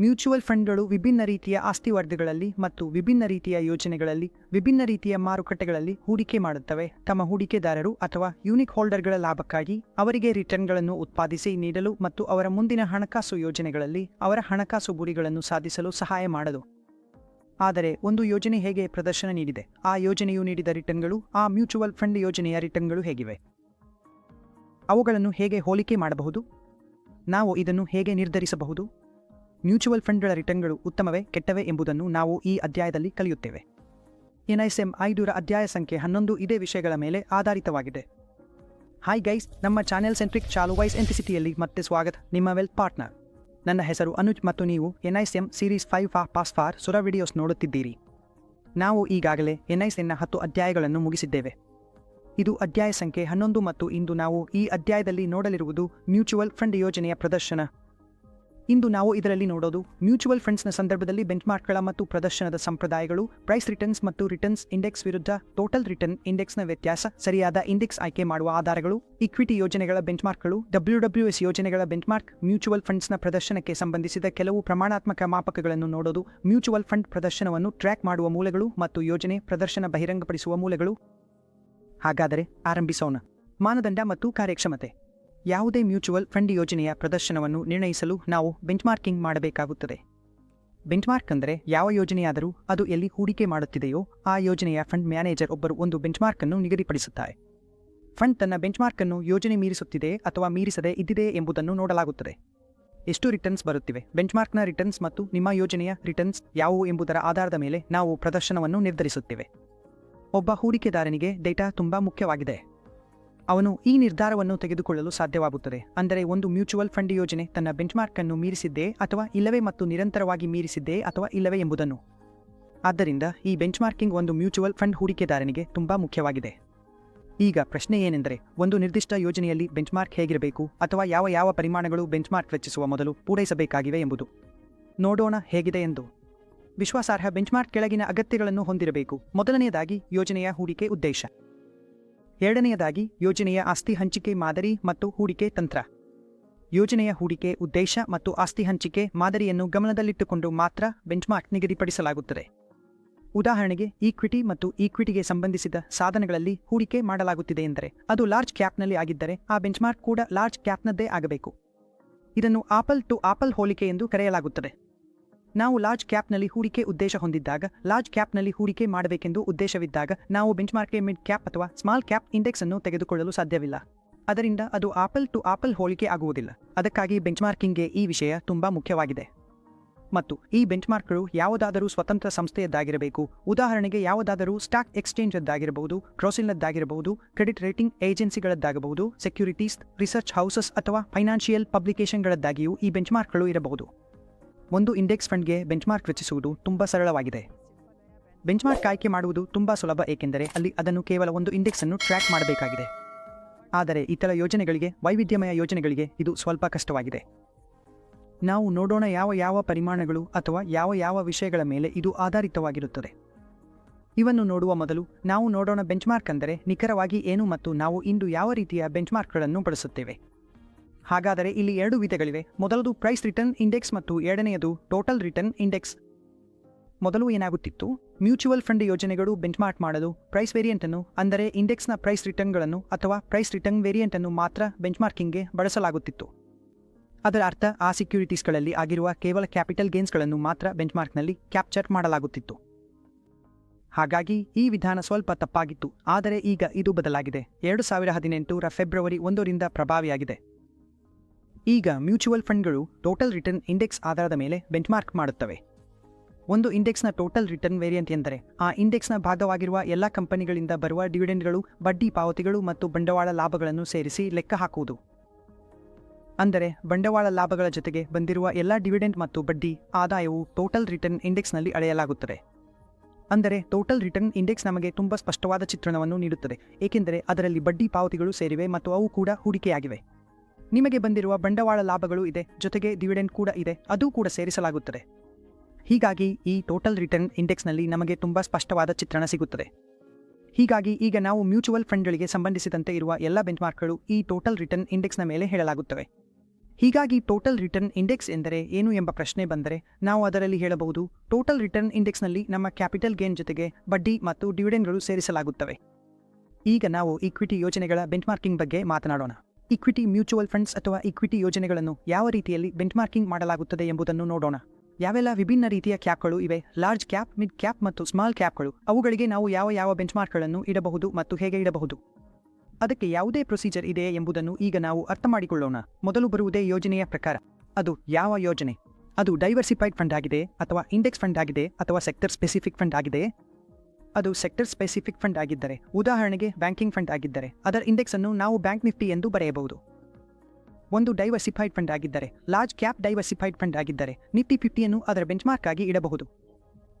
Mutual ಫಂಡ್ಗಳು ವಿಭಿನ್ನ ರೀತಿಯ ಆಸ್ತಿ ವರ್ಗಗಳಲ್ಲಿ ಮತ್ತು ವಿಭಿನ್ನ ರೀತಿಯ ಯೋಜನೆಗಳಲ್ಲಿ, ವಿಭಿನ್ನ ರೀತಿಯ ಮಾರುಕಟ್ಟೆಗಳಲ್ಲಿ ಹೂಡಿಕೆ ಮಾಡುತ್ತವೆ. ತಮ್ಮ ಹೂಡಿಕೆದಾರರು ಅಥವಾ ಯೂನಿಕ್ ಹೋಲ್ಡರ್ಗಳ ಲಾಭಕ್ಕಾಗಿ ಅವರಿಗೆ ರಿಟರ್ನ್ಗಳನ್ನು ಉತ್ಪಾದಿಸಿ ನೀಡಲು ಮತ್ತು ಅವರ ಮುಂದಿನ ಹಣಕಾಸು ಯೋಜನೆಗಳಲ್ಲಿ ಅವರ ಹಣಕಾಸು ಗುರಿಗಳನ್ನು ಸಾಧಿಸಲು ಸಹಾಯ ಮಾಡಲು. ಆದರೆ ಒಂದು ಯೋಜನೆ ಹೇಗೆ ಪ್ರದರ್ಶನ ನೀಡಿದೆ? ಆ ಯೋಜನೆಯು ನೀಡಿದ ರಿಟರ್ನ್ಗಳು, ಆ ಮ್ಯೂಚುವಲ್ ಫಂಡ್ ಯೋಜನೆಯ ರಿಟರ್ನ್ಗಳು ಹೇಗಿವೆ? ಅವುಗಳನ್ನು ಹೇಗೆ ಹೋಲಿಕೆ ಮಾಡಬಹುದು? ನಾವು ಇದನ್ನು ಹೇಗೆ ನಿರ್ಧರಿಸಬಹುದು? ಮ್ಯೂಚುವಲ್ ಫಂಡ್ಗಳ ರಿಟರ್ನ್ಗಳು ಉತ್ತಮವೇ ಕೆಟ್ಟವೇ ಎಂಬುದನ್ನು ನಾವು ಈ ಅಧ್ಯಾಯದಲ್ಲಿ ಕಲಿಯುತ್ತೇವೆ. ಎನ್ಐಎಸ್ಎಂ ಐದೂರ ಅಧ್ಯಾಯ ಸಂಖ್ಯೆ ಹನ್ನೊಂದು ಇದೇ ವಿಷಯಗಳ ಮೇಲೆ ಆಧಾರಿತವಾಗಿದೆ. ಹಾಯ್ ಗೈಸ್ ನಮ್ಮ ಚಾನೆಲ್ ಸೆಂಟ್ರಿಕ್ ಚಾಲು ವೈಸ್ ಎಂಟಿಸಿಟಿಯಲ್ಲಿ ಮತ್ತೆ ಸ್ವಾಗತ. ನಿಮ್ಮ ವೆಲ್ ಪಾರ್ಟ್ನರ್. ನನ್ನ ಹೆಸರು ಅನುಜ್ ಮತ್ತು ನೀವು ಎನ್ಐಎಸ್ಎಂ ಸೀರೀಸ್ ಫೈವ್ ಫಾ, ಪಾಸ್ ಫಾರ್ ಸುರ ವಿಡಿಯೋಸ್ ನೋಡುತ್ತಿದ್ದೀರಿ. ನಾವು ಈಗಾಗಲೇ ಎನ್ಐಸಿಎನ್ನ ಹತ್ತು ಅಧ್ಯಾಯಗಳನ್ನು ಮುಗಿಸಿದ್ದೇವೆ. ಇದು ಅಧ್ಯಾಯ ಸಂಖ್ಯೆ ಹನ್ನೊಂದು ಮತ್ತು ಇಂದು ನಾವು ಈ ಅಧ್ಯಾಯದಲ್ಲಿ ನೋಡಲಿರುವುದು ಮ್ಯೂಚುವಲ್ ಫಂಡ್ ಯೋಜನೆಯ ಪ್ರದರ್ಶನ. ಇಂದು ನಾವು ಇದರಲ್ಲಿ ನೋಡೋದು ಮ್ಯೂಚುವಲ್ ಫಂಡ್ಸ್ನ ಸಂದರ್ಭದಲ್ಲಿ ಬೆಂಚ್ಮಾರ್ಕ್ಗಳ ಮತ್ತು ಪ್ರದರ್ಶನದ ಸಂಪ್ರದಾಯಗಳು ಪ್ರೈಸ್ ರಿಟರ್ನ್ಸ್ ಮತ್ತು ರಿಟರ್ನ್ಸ್ ಇಂಡೆಕ್ಸ್ ವಿರುದ್ಧ ಟೋಟಲ್ ರಿಟರ್ನ್ ಇಂಡೆಕ್ಸ್ನ ವ್ಯತ್ಯಾಸ, ಸರಿಯಾದ ಇಂಡೆಕ್ಸ್ ಆಯ್ಕೆ ಮಾಡುವ ಆಧಾರಗಳು ಇಕ್ವಿಟಿ ಯೋಜನೆಗಳ ಬೆಂಚ್ಮಾರ್ಕ್ಗಳು ಡಬ್ಲ್ಯೂ ಡಬ್ಲ್ಯೂ ಎಸ್ ಯೋಜನೆಗಳ ಬೆಂಚ್ಮಾರ್ಕ್, ಮ್ಯೂಚುವಲ್ ಫಂಡ್ಸ್ನ ಪ್ರದರ್ಶನಕ್ಕೆ ಸಂಬಂಧಿಸಿದ ಕೆಲವು ಪ್ರಮಾಣಾತ್ಮಕ ಮಾಪಕಗಳನ್ನು ನೋಡೋದು, ಮ್ಯೂಚುವಲ್ ಫಂಡ್ ಪ್ರದರ್ಶನವನ್ನು ಟ್ರ್ಯಾಕ್ ಮಾಡುವ ಮೂಲಗಳು ಮತ್ತು ಯೋಜನೆ ಪ್ರದರ್ಶನ ಬಹಿರಂಗಪಡಿಸುವ ಮೂಲಗಳು. ಹಾಗಾದರೆ, ಆರಂಭಿಸೋಣ. ಮಾನದಂಡ ಮತ್ತು ಕಾರ್ಯಕ್ಷಮತೆ. ಯಾವುದೇ ಮ್ಯೂಚುವಲ್ ಫಂಡ್ ಯೋಜನೆಯ ಪ್ರದರ್ಶನವನ್ನು ನಿರ್ಣಯಿಸಲು ನಾವು ಬೆಂಚ್ಮಾರ್ಕಿಂಗ್ ಮಾಡಬೇಕಾಗುತ್ತದೆ. ಬೆಂಚ್ಮಾರ್ಕ್ ಅಂದರೆ ಯಾವ ಯೋಜನೆಯಾದರೂ ಅದು ಎಲ್ಲಿ ಹೂಡಿಕೆ ಮಾಡುತ್ತಿದೆಯೋ ಆ ಯೋಜನೆಯ ಫಂಡ್ ಮ್ಯಾನೇಜರ್ ಒಬ್ಬರು ಒಂದು ಬೆಂಚ್ಮಾರ್ಕ್ ಅನ್ನು ನಿಗದಿಪಡಿಸುತ್ತಾರೆ. ಫಂಡ್ ತನ್ನ ಬೆಂಚ್ಮಾರ್ಕ್ ಅನ್ನು ಯೋಜನೆ ಮೀರಿಸುತ್ತಿದೆ ಅಥವಾ ಮೀರಿಸದೆ ಇದ್ದಿದೆ ಎಂಬುದನ್ನು ನೋಡಲಾಗುತ್ತದೆ. ಎಷ್ಟು ರಿಟರ್ನ್ಸ್ ಬರುತ್ತಿವೆ? ಬೆಂಚ್ಮಾರ್ಕ್ನ ರಿಟರ್ನ್ಸ್ ಮತ್ತು ನಿಮ್ಮ ಯೋಜನೆಯ ರಿಟರ್ನ್ಸ್ ಯಾವುವು ಎಂಬುದರ ಆಧಾರದ ಮೇಲೆ ನಾವು ಪ್ರದರ್ಶನವನ್ನು ನಿರ್ಧರಿಸುತ್ತೇವೆ. ಒಬ್ಬ ಹೂಡಿಕೆದಾರನಿಗೆ ಡೇಟಾ ತುಂಬಾ ಮುಖ್ಯವಾಗಿದೆ. ಅವನು ಈ ನಿರ್ಧಾರವನ್ನು ತೆಗೆದುಕೊಳ್ಳಲು ಸಾಧ್ಯವಾಗುತ್ತದೆ. ಅಂದರೆ ಒಂದು ಮ್ಯೂಚುವಲ್ ಫಂಡ್ ಯೋಜನೆ ತನ್ನ ಬೆಂಚ್ಮಾರ್ಕ್ ಅನ್ನು ಮೀರಿಸಿದ್ದೇ ಅಥವಾ ಇಲ್ಲವೇ ಮತ್ತು ನಿರಂತರವಾಗಿ ಮೀರಿಸಿದ್ದೇ ಅಥವಾ ಇಲ್ಲವೇ ಎಂಬುದನ್ನು. ಆದ್ದರಿಂದ ಈ ಬೆಂಚ್ಮಾರ್ಕಿಂಗ್ ಒಂದು ಮ್ಯೂಚುವಲ್ ಫಂಡ್ ಹೂಡಿಕೆದಾರನಿಗೆ ತುಂಬಾ ಮುಖ್ಯವಾಗಿದೆ. ಈಗ ಪ್ರಶ್ನೆ ಏನೆಂದರೆ, ಒಂದು ನಿರ್ದಿಷ್ಟ ಯೋಜನೆಯಲ್ಲಿ ಬೆಂಚ್ಮಾರ್ಕ್ ಹೇಗಿರಬೇಕು ಅಥವಾ ಯಾವ ಯಾವ ಪರಿಮಾಣಗಳು ಬೆಂಚ್ಮಾರ್ಕ್ ರಚಿಸುವ ಮೊದಲು ಪೂರೈಸಬೇಕಾಗಿವೆ ಎಂಬುದು. ನೋಡೋಣ ಹೇಗಿದೆ ಎಂದು. ವಿಶ್ವಾಸಾರ್ಹ ಬೆಂಚ್ಮಾರ್ಕ್ ಕೆಳಗಿನ ಅಗತ್ಯಗಳನ್ನು ಹೊಂದಿರಬೇಕು. ಮೊದಲನೆಯದಾಗಿ ಯೋಜನೆಯ ಹೂಡಿಕೆ ಉದ್ದೇಶ. ಎರಡನೆಯದಾಗಿ, ಯೋಜನೆಯ ಆಸ್ತಿ ಹಂಚಿಕೆ ಮಾದರಿ ಮತ್ತು ಹೂಡಿಕೆ ತಂತ್ರ. ಯೋಜನೆಯ ಹೂಡಿಕೆ ಉದ್ದೇಶ ಮತ್ತು ಆಸ್ತಿ ಹಂಚಿಕೆ ಮಾದರಿಯನ್ನು ಗಮನದಲ್ಲಿಟ್ಟುಕೊಂಡು ಮಾತ್ರ ಬೆಂಚ್ಮಾರ್ಕ್ ನಿಗದಿಪಡಿಸಲಾಗುತ್ತದೆ. ಉದಾಹರಣೆಗೆ, ಈಕ್ವಿಟಿ ಮತ್ತು ಈಕ್ವಿಟಿಗೆ ಸಂಬಂಧಿಸಿದ ಸಾಧನಗಳಲ್ಲಿ ಹೂಡಿಕೆ ಮಾಡಲಾಗುತ್ತಿದೆ ಎಂದರೆ, ಅದು ಲಾರ್ಜ್ ಕ್ಯಾಪ್ನಲ್ಲಿ ಆಗಿದ್ದರೆ, ಆ ಬೆಂಚ್ಮಾರ್ಕ್ ಕೂಡ ಲಾರ್ಜ್ ಕ್ಯಾಪ್ನದ್ದೇ ಆಗಬೇಕು. ಇದನ್ನು ಆಪಲ್ ಟು ಆಪಲ್ ಹೋಲಿಕೆ ಎಂದು ಕರೆಯಲಾಗುತ್ತದೆ. ನಾವು ಲಾರ್ಜ್ ಕ್ಯಾಪ್ನಲ್ಲಿ ಹೂಡಿಕೆ ಉದ್ದೇಶ ಹೊಂದಿದ್ದಾಗ, ಲಾರ್ಜ್ ಕ್ಯಾಪ್ನಲ್ಲಿ ಹೂಡಿಕೆ ಮಾಡಬೇಕೆಂದು ಉದ್ದೇಶವಿದ್ದಾಗ, ನಾವು ಬೆಂಚ್ಮಾರ್ಕ್ಗೆ ಮಿಡ್ ಕ್ಯಾಪ್ ಅಥವಾ ಸ್ಮಾಲ್ ಕ್ಯಾಪ್ ಇಂಡೆಕ್ಸ್ ಅನ್ನು ತೆಗೆದುಕೊಳ್ಳಲು ಸಾಧ್ಯವಿಲ್ಲ. ಅದರಿಂದ ಅದು ಆಪಲ್ ಟು ಆಪಲ್ ಹೋಲಿಕೆ ಆಗುವುದಿಲ್ಲ. ಅದಕ್ಕಾಗಿ ಬೆಂಚ್ಮಾರ್ಕಿಂಗ್ಗೆ ಈ ವಿಷಯ ತುಂಬಾ ಮುಖ್ಯವಾಗಿದೆ. ಮತ್ತು ಈ ಬೆಂಚ್ಮಾರ್ಕ್ಗಳು ಯಾವುದಾದರೂ ಸ್ವತಂತ್ರ ಸಂಸ್ಥೆಯದ್ದಾಗಿರಬೇಕು. ಉದಾಹರಣೆಗೆ ಯಾವುದಾದರೂ ಸ್ಟಾಕ್ ಎಕ್ಸ್ಚೇಂಜ್ದ್ದಾಗಿರಬಹುದು, ಕ್ರೋಸಿಲ್ನದ್ದಾಗಿರಬಹುದು, ಕ್ರೆಡಿಟ್ ರೇಟಿಂಗ್ ಏಜೆನ್ಸಿಗಳದ್ದಾಗಬಹುದು, ಸೆಕ್ಯೂರಿಟೀಸ್, ರಿಸರ್ಚ್ ಹೌಸಸ್ ಅಥವಾ ಫೈನಾನ್ಷಿಯಲ್ ಪಬ್ಲಿಕೇಶನ್ಗಳದ್ದಾಗಿಯೂ ಈ ಬೆಂಚ್ಮಾರ್ಕ್ಗಳು ಇರಬಹುದು. ಒಂದು ಇಂಡೆಕ್ಸ್ ಫಂಡ್ಗೆ ಬೆಂಚ್ಮಾರ್ಕ್ ರಚಿಸುವುದು ತುಂಬ ಸರಳವಾಗಿದೆ. ಬೆಂಚ್ಮಾರ್ಕ್ ಆಯ್ಕೆ ಮಾಡುವುದು ತುಂಬ ಸುಲಭ, ಏಕೆಂದರೆ ಅಲ್ಲಿ ಅದನ್ನು ಕೇವಲ ಒಂದು ಇಂಡೆಕ್ಸ್ ಅನ್ನು ಟ್ರ್ಯಾಕ್ ಮಾಡಬೇಕಾಗಿದೆ. ಆದರೆ ಇತರ ಯೋಜನೆಗಳಿಗೆ, ವೈವಿಧ್ಯಮಯ ಯೋಜನೆಗಳಿಗೆ ಇದು ಸ್ವಲ್ಪ ಕಷ್ಟವಾಗಿದೆ. ನಾವು ನೋಡೋಣ ಯಾವ ಯಾವ ಪರಿಮಾಣಗಳು ಅಥವಾ ಯಾವ ಯಾವ ವಿಷಯಗಳ ಮೇಲೆ ಇದು ಆಧಾರಿತವಾಗಿರುತ್ತದೆ. ಇವನ್ನು ನೋಡುವ ಮೊದಲು ನಾವು ನೋಡೋಣ ಬೆಂಚ್ಮಾರ್ಕ್ ಅಂದರೆ ನಿಖರವಾಗಿ ಏನು ಮತ್ತು ನಾವು ಇಂದು ಯಾವ ರೀತಿಯ ಬೆಂಚ್ಮಾರ್ಕ್ಗಳನ್ನು ಬಳಸುತ್ತೇವೆ. ಹಾಗಾದರೆ ಇಲ್ಲಿ ಎರಡು ವಿಧಗಳಿವೆ. ಮೊದಲದು ಪ್ರೈಸ್ ರಿಟರ್ನ್ ಇಂಡೆಕ್ಸ್ ಮತ್ತು ಎರಡನೆಯದು ಟೋಟಲ್ ರಿಟರ್ನ್ ಇಂಡೆಕ್ಸ್ ಮೊದಲು ಏನಾಗುತ್ತಿತ್ತು? ಮ್ಯೂಚುವಲ್ ಫಂಡ್ ಯೋಜನೆಗಳು ಬೆಂಚ್ಮಾರ್ಕ್ ಮಾಡಲು ಪ್ರೈಸ್ ವೇರಿಯಂಟ್ ಅನ್ನು, ಅಂದರೆ ಇಂಡೆಕ್ಸ್ನ ಪ್ರೈಸ್ ರಿಟರ್ನ್ಗಳನ್ನು ಅಥವಾ ಪ್ರೈಸ್ ರಿಟರ್ನ್ ವೇರಿಯಂಟ್ ಅನ್ನು ಮಾತ್ರ ಬೆಂಚ್ಮಾರ್ಕಿಂಗ್ಗೆ ಬಳಸಲಾಗುತ್ತಿತ್ತು. ಅದರ ಅರ್ಥ ಆ ಸೆಕ್ಯೂರಿಟೀಸ್ಗಳಲ್ಲಿ ಆಗಿರುವ ಕೇವಲ ಕ್ಯಾಪಿಟಲ್ ಗೇನ್ಸ್ಗಳನ್ನು ಮಾತ್ರ ಬೆಂಚ್ಮಾರ್ಕ್ನಲ್ಲಿ ಕ್ಯಾಪ್ಚರ್ ಮಾಡಲಾಗುತ್ತಿತ್ತು. ಹಾಗಾಗಿ ಈ ವಿಧಾನ ಸ್ವಲ್ಪ ತಪ್ಪಾಗಿತ್ತು. ಆದರೆ ಈಗ ಇದು ಬದಲಾಗಿದೆ. ಎರಡು ಸಾವಿರ ಹದಿನೆಂಟರ ಫೆಬ್ರವರಿ ಒಂದರಿಂದ ಪ್ರಭಾವಿಯಾಗಿದೆ. ಈಗ ಮ್ಯೂಚುವಲ್ ಫಂಡ್ಗಳು ಟೋಟಲ್ ರಿಟರ್ನ್ ಇಂಡೆಕ್ಸ್ ಆಧಾರದ ಮೇಲೆ ಬೆಂಚ್ಮಾರ್ಕ್ ಮಾಡುತ್ತವೆ. ಒಂದು ಇಂಡೆಕ್ಸ್ನ ಟೋಟಲ್ ರಿಟರ್ನ್ ವೇರಿಯಂಟ್ ಎಂದರೆ, ಆ ಇಂಡೆಕ್ಸ್ನ ಭಾಗವಾಗಿರುವ ಎಲ್ಲ ಕಂಪನಿಗಳಿಂದ ಬರುವ ಡಿವಿಡೆಂಡ್ಗಳು, ಬಡ್ಡಿ ಪಾವತಿಗಳು ಮತ್ತು ಬಂಡವಾಳ ಲಾಭಗಳನ್ನು ಸೇರಿಸಿ ಲೆಕ್ಕ ಹಾಕುವುದು. ಅಂದರೆ, ಬಂಡವಾಳ ಲಾಭಗಳ ಜೊತೆಗೆ ಬಂದಿರುವ ಎಲ್ಲ ಡಿವಿಡೆಂಡ್ ಮತ್ತು ಬಡ್ಡಿ ಆದಾಯವು ಟೋಟಲ್ ರಿಟರ್ನ್ ಇಂಡೆಕ್ಸ್ನಲ್ಲಿ ಅಳೆಯಲಾಗುತ್ತದೆ. ಅಂದರೆ, ಟೋಟಲ್ ರಿಟರ್ನ್ ಇಂಡೆಕ್ಸ್ ನಮಗೆ ತುಂಬ ಸ್ಪಷ್ಟವಾದ ಚಿತ್ರಣವನ್ನು ನೀಡುತ್ತದೆ, ಏಕೆಂದರೆ ಅದರಲ್ಲಿ ಬಡ್ಡಿ ಪಾವತಿಗಳು ಸೇರಿವೆ ಮತ್ತು ಅವು ಕೂಡ ಹೂಡಿಕೆಯಾಗಿವೆ. ನಿಮಗೆ ಬಂದಿರುವ ಬಂಡವಾಳ ಲಾಭಗಳು ಇದೆ, ಜೊತೆಗೆ ಡಿವಿಡೆಂಡ್ ಕೂಡ ಇದೆ, ಅದು ಕೂಡ ಸೇರಿಸಲಾಗುತ್ತದೆ. ಹೀಗಾಗಿ ಈ ಟೋಟಲ್ ರಿಟರ್ನ್ ಇಂಡೆಕ್ಸ್ನಲ್ಲಿ ನಮಗೆ ತುಂಬ ಸ್ಪಷ್ಟವಾದ ಚಿತ್ರಣ ಸಿಗುತ್ತದೆ. ಹೀಗಾಗಿ ಈಗ ನಾವು ಮ್ಯೂಚುವಲ್ ಫಂಡ್ಗಳಿಗೆ ಸಂಬಂಧಿಸಿದಂತೆ ಇರುವ ಎಲ್ಲ ಬೆಂಚ್ಮಾರ್ಕ್ಗಳು ಈ ಟೋಟಲ್ ರಿಟರ್ನ್ ಇಂಡೆಕ್ಸ್ನ ಮೇಲೆ ಹೇಳಲಾಗುತ್ತವೆ. ಹೀಗಾಗಿ ಟೋಟಲ್ ರಿಟರ್ನ್ ಇಂಡೆಕ್ಸ್ ಎಂದರೆ ಏನು ಎಂಬ ಪ್ರಶ್ನೆ ಬಂದರೆ, ನಾವು ಅದರಲ್ಲಿ ಹೇಳಬಹುದು ಟೋಟಲ್ ರಿಟರ್ನ್ ಇಂಡೆಕ್ಸ್ನಲ್ಲಿ ನಮ್ಮ ಕ್ಯಾಪಿಟಲ್ ಗೇನ್ ಜೊತೆಗೆ ಬಡ್ಡಿ ಮತ್ತು ಡಿವಿಡೆಂಡ್ಗಳು ಸೇರಿಸಲಾಗುತ್ತವೆ. ಈಗ ನಾವು ಈಕ್ವಿಟಿ ಯೋಜನೆಗಳ ಬೆಂಚ್ಮಾರ್ಕಿಂಗ್ ಬಗ್ಗೆ ಮಾತನಾಡೋಣ. ಇಕ್ವಿಟಿ ಮ್ಯೂಚುವಲ್ ಫಂಡ್ಸ್ ಅಥವಾ ಇಕ್ವಿಟಿ ಯೋಜನೆಗಳನ್ನು ಯಾವ ರೀತಿಯಲ್ಲಿ ಬೆಂಚ್ಮಾರ್ಕಿಂಗ್ ಮಾಡಲಾಗುತ್ತದೆ ಎಂಬುದನ್ನು ನೋಡೋಣ. ಯಾವೆಲ್ಲ ವಿಭಿನ್ನ ರೀತಿಯ ಕ್ಯಾಪ್ಗಳು ಇವೆ? ಲಾರ್ಜ್ ಕ್ಯಾಪ್, ಮಿಡ್ ಕ್ಯಾಪ್ ಮತ್ತು ಸ್ಮಾಲ್ ಕ್ಯಾಪ್ಗಳು. ಅವುಗಳಿಗೆ ನಾವು ಯಾವ ಯಾವ ಬೆಂಚ್ಮಾರ್ಕ್ಗಳನ್ನು ಇಡಬಹುದು ಮತ್ತು ಹೇಗೆ ಇಡಬಹುದು? ಅದಕ್ಕೆ ಯಾವುದೇ ಪ್ರೊಸೀಜರ್ ಇದೆ ಎಂಬುದನ್ನು ಈಗ ನಾವು ಅರ್ಥ ಮಾಡಿಕೊಳ್ಳೋಣ. ಮೊದಲು ಬರುವುದೇ ಯೋಜನೆಯ ಪ್ರಕಾರ. ಅದು ಯಾವ ಯೋಜನೆ? ಅದು ಡೈವರ್ಸಿಫೈಡ್ ಫಂಡ್ ಆಗಿದೆ ಅಥವಾ ಇಂಡೆಕ್ಸ್ ಫಂಡ್ ಆಗಿದೆ ಅಥವಾ ಸೆಕ್ಟರ್ ಸ್ಪೆಸಿಫಿಕ್ ಫಂಡ್ ಆಗಿದೆ? ಅದು ಸೆಕ್ಟರ್ ಸ್ಪೆಸಿಫಿಕ್ ಫಂಡ್ ಆಗಿದ್ದರೆ, ಉದಾಹರಣೆಗೆ ಬ್ಯಾಂಕಿಂಗ್ ಫಂಡ್ ಆಗಿದ್ದರೆ, ಅದರ ಇಂಡೆಕ್ಸ್ ಅನ್ನು ನಾವು ಬ್ಯಾಂಕ್ ನಿಫ್ಟಿ ಎಂದು ಬರೆಯಬಹುದು. ಒಂದು ಡೈವರ್ಸಿಫೈಡ್ ಫಂಡ್ ಆಗಿದ್ದರೆ, ಲಾರ್ಜ್ ಕ್ಯಾಪ್ ಡೈವರ್ಸಿಫೈಡ್ ಫಂಡ್ ಆಗಿದ್ದರೆ, ನಿಫ್ಟಿ ಫಿಫ್ಟಿಯನ್ನು ಅದರ ಬೆಂಚ್ಮಾರ್ಕ್ ಆಗಿ ಇಡಬಹುದು.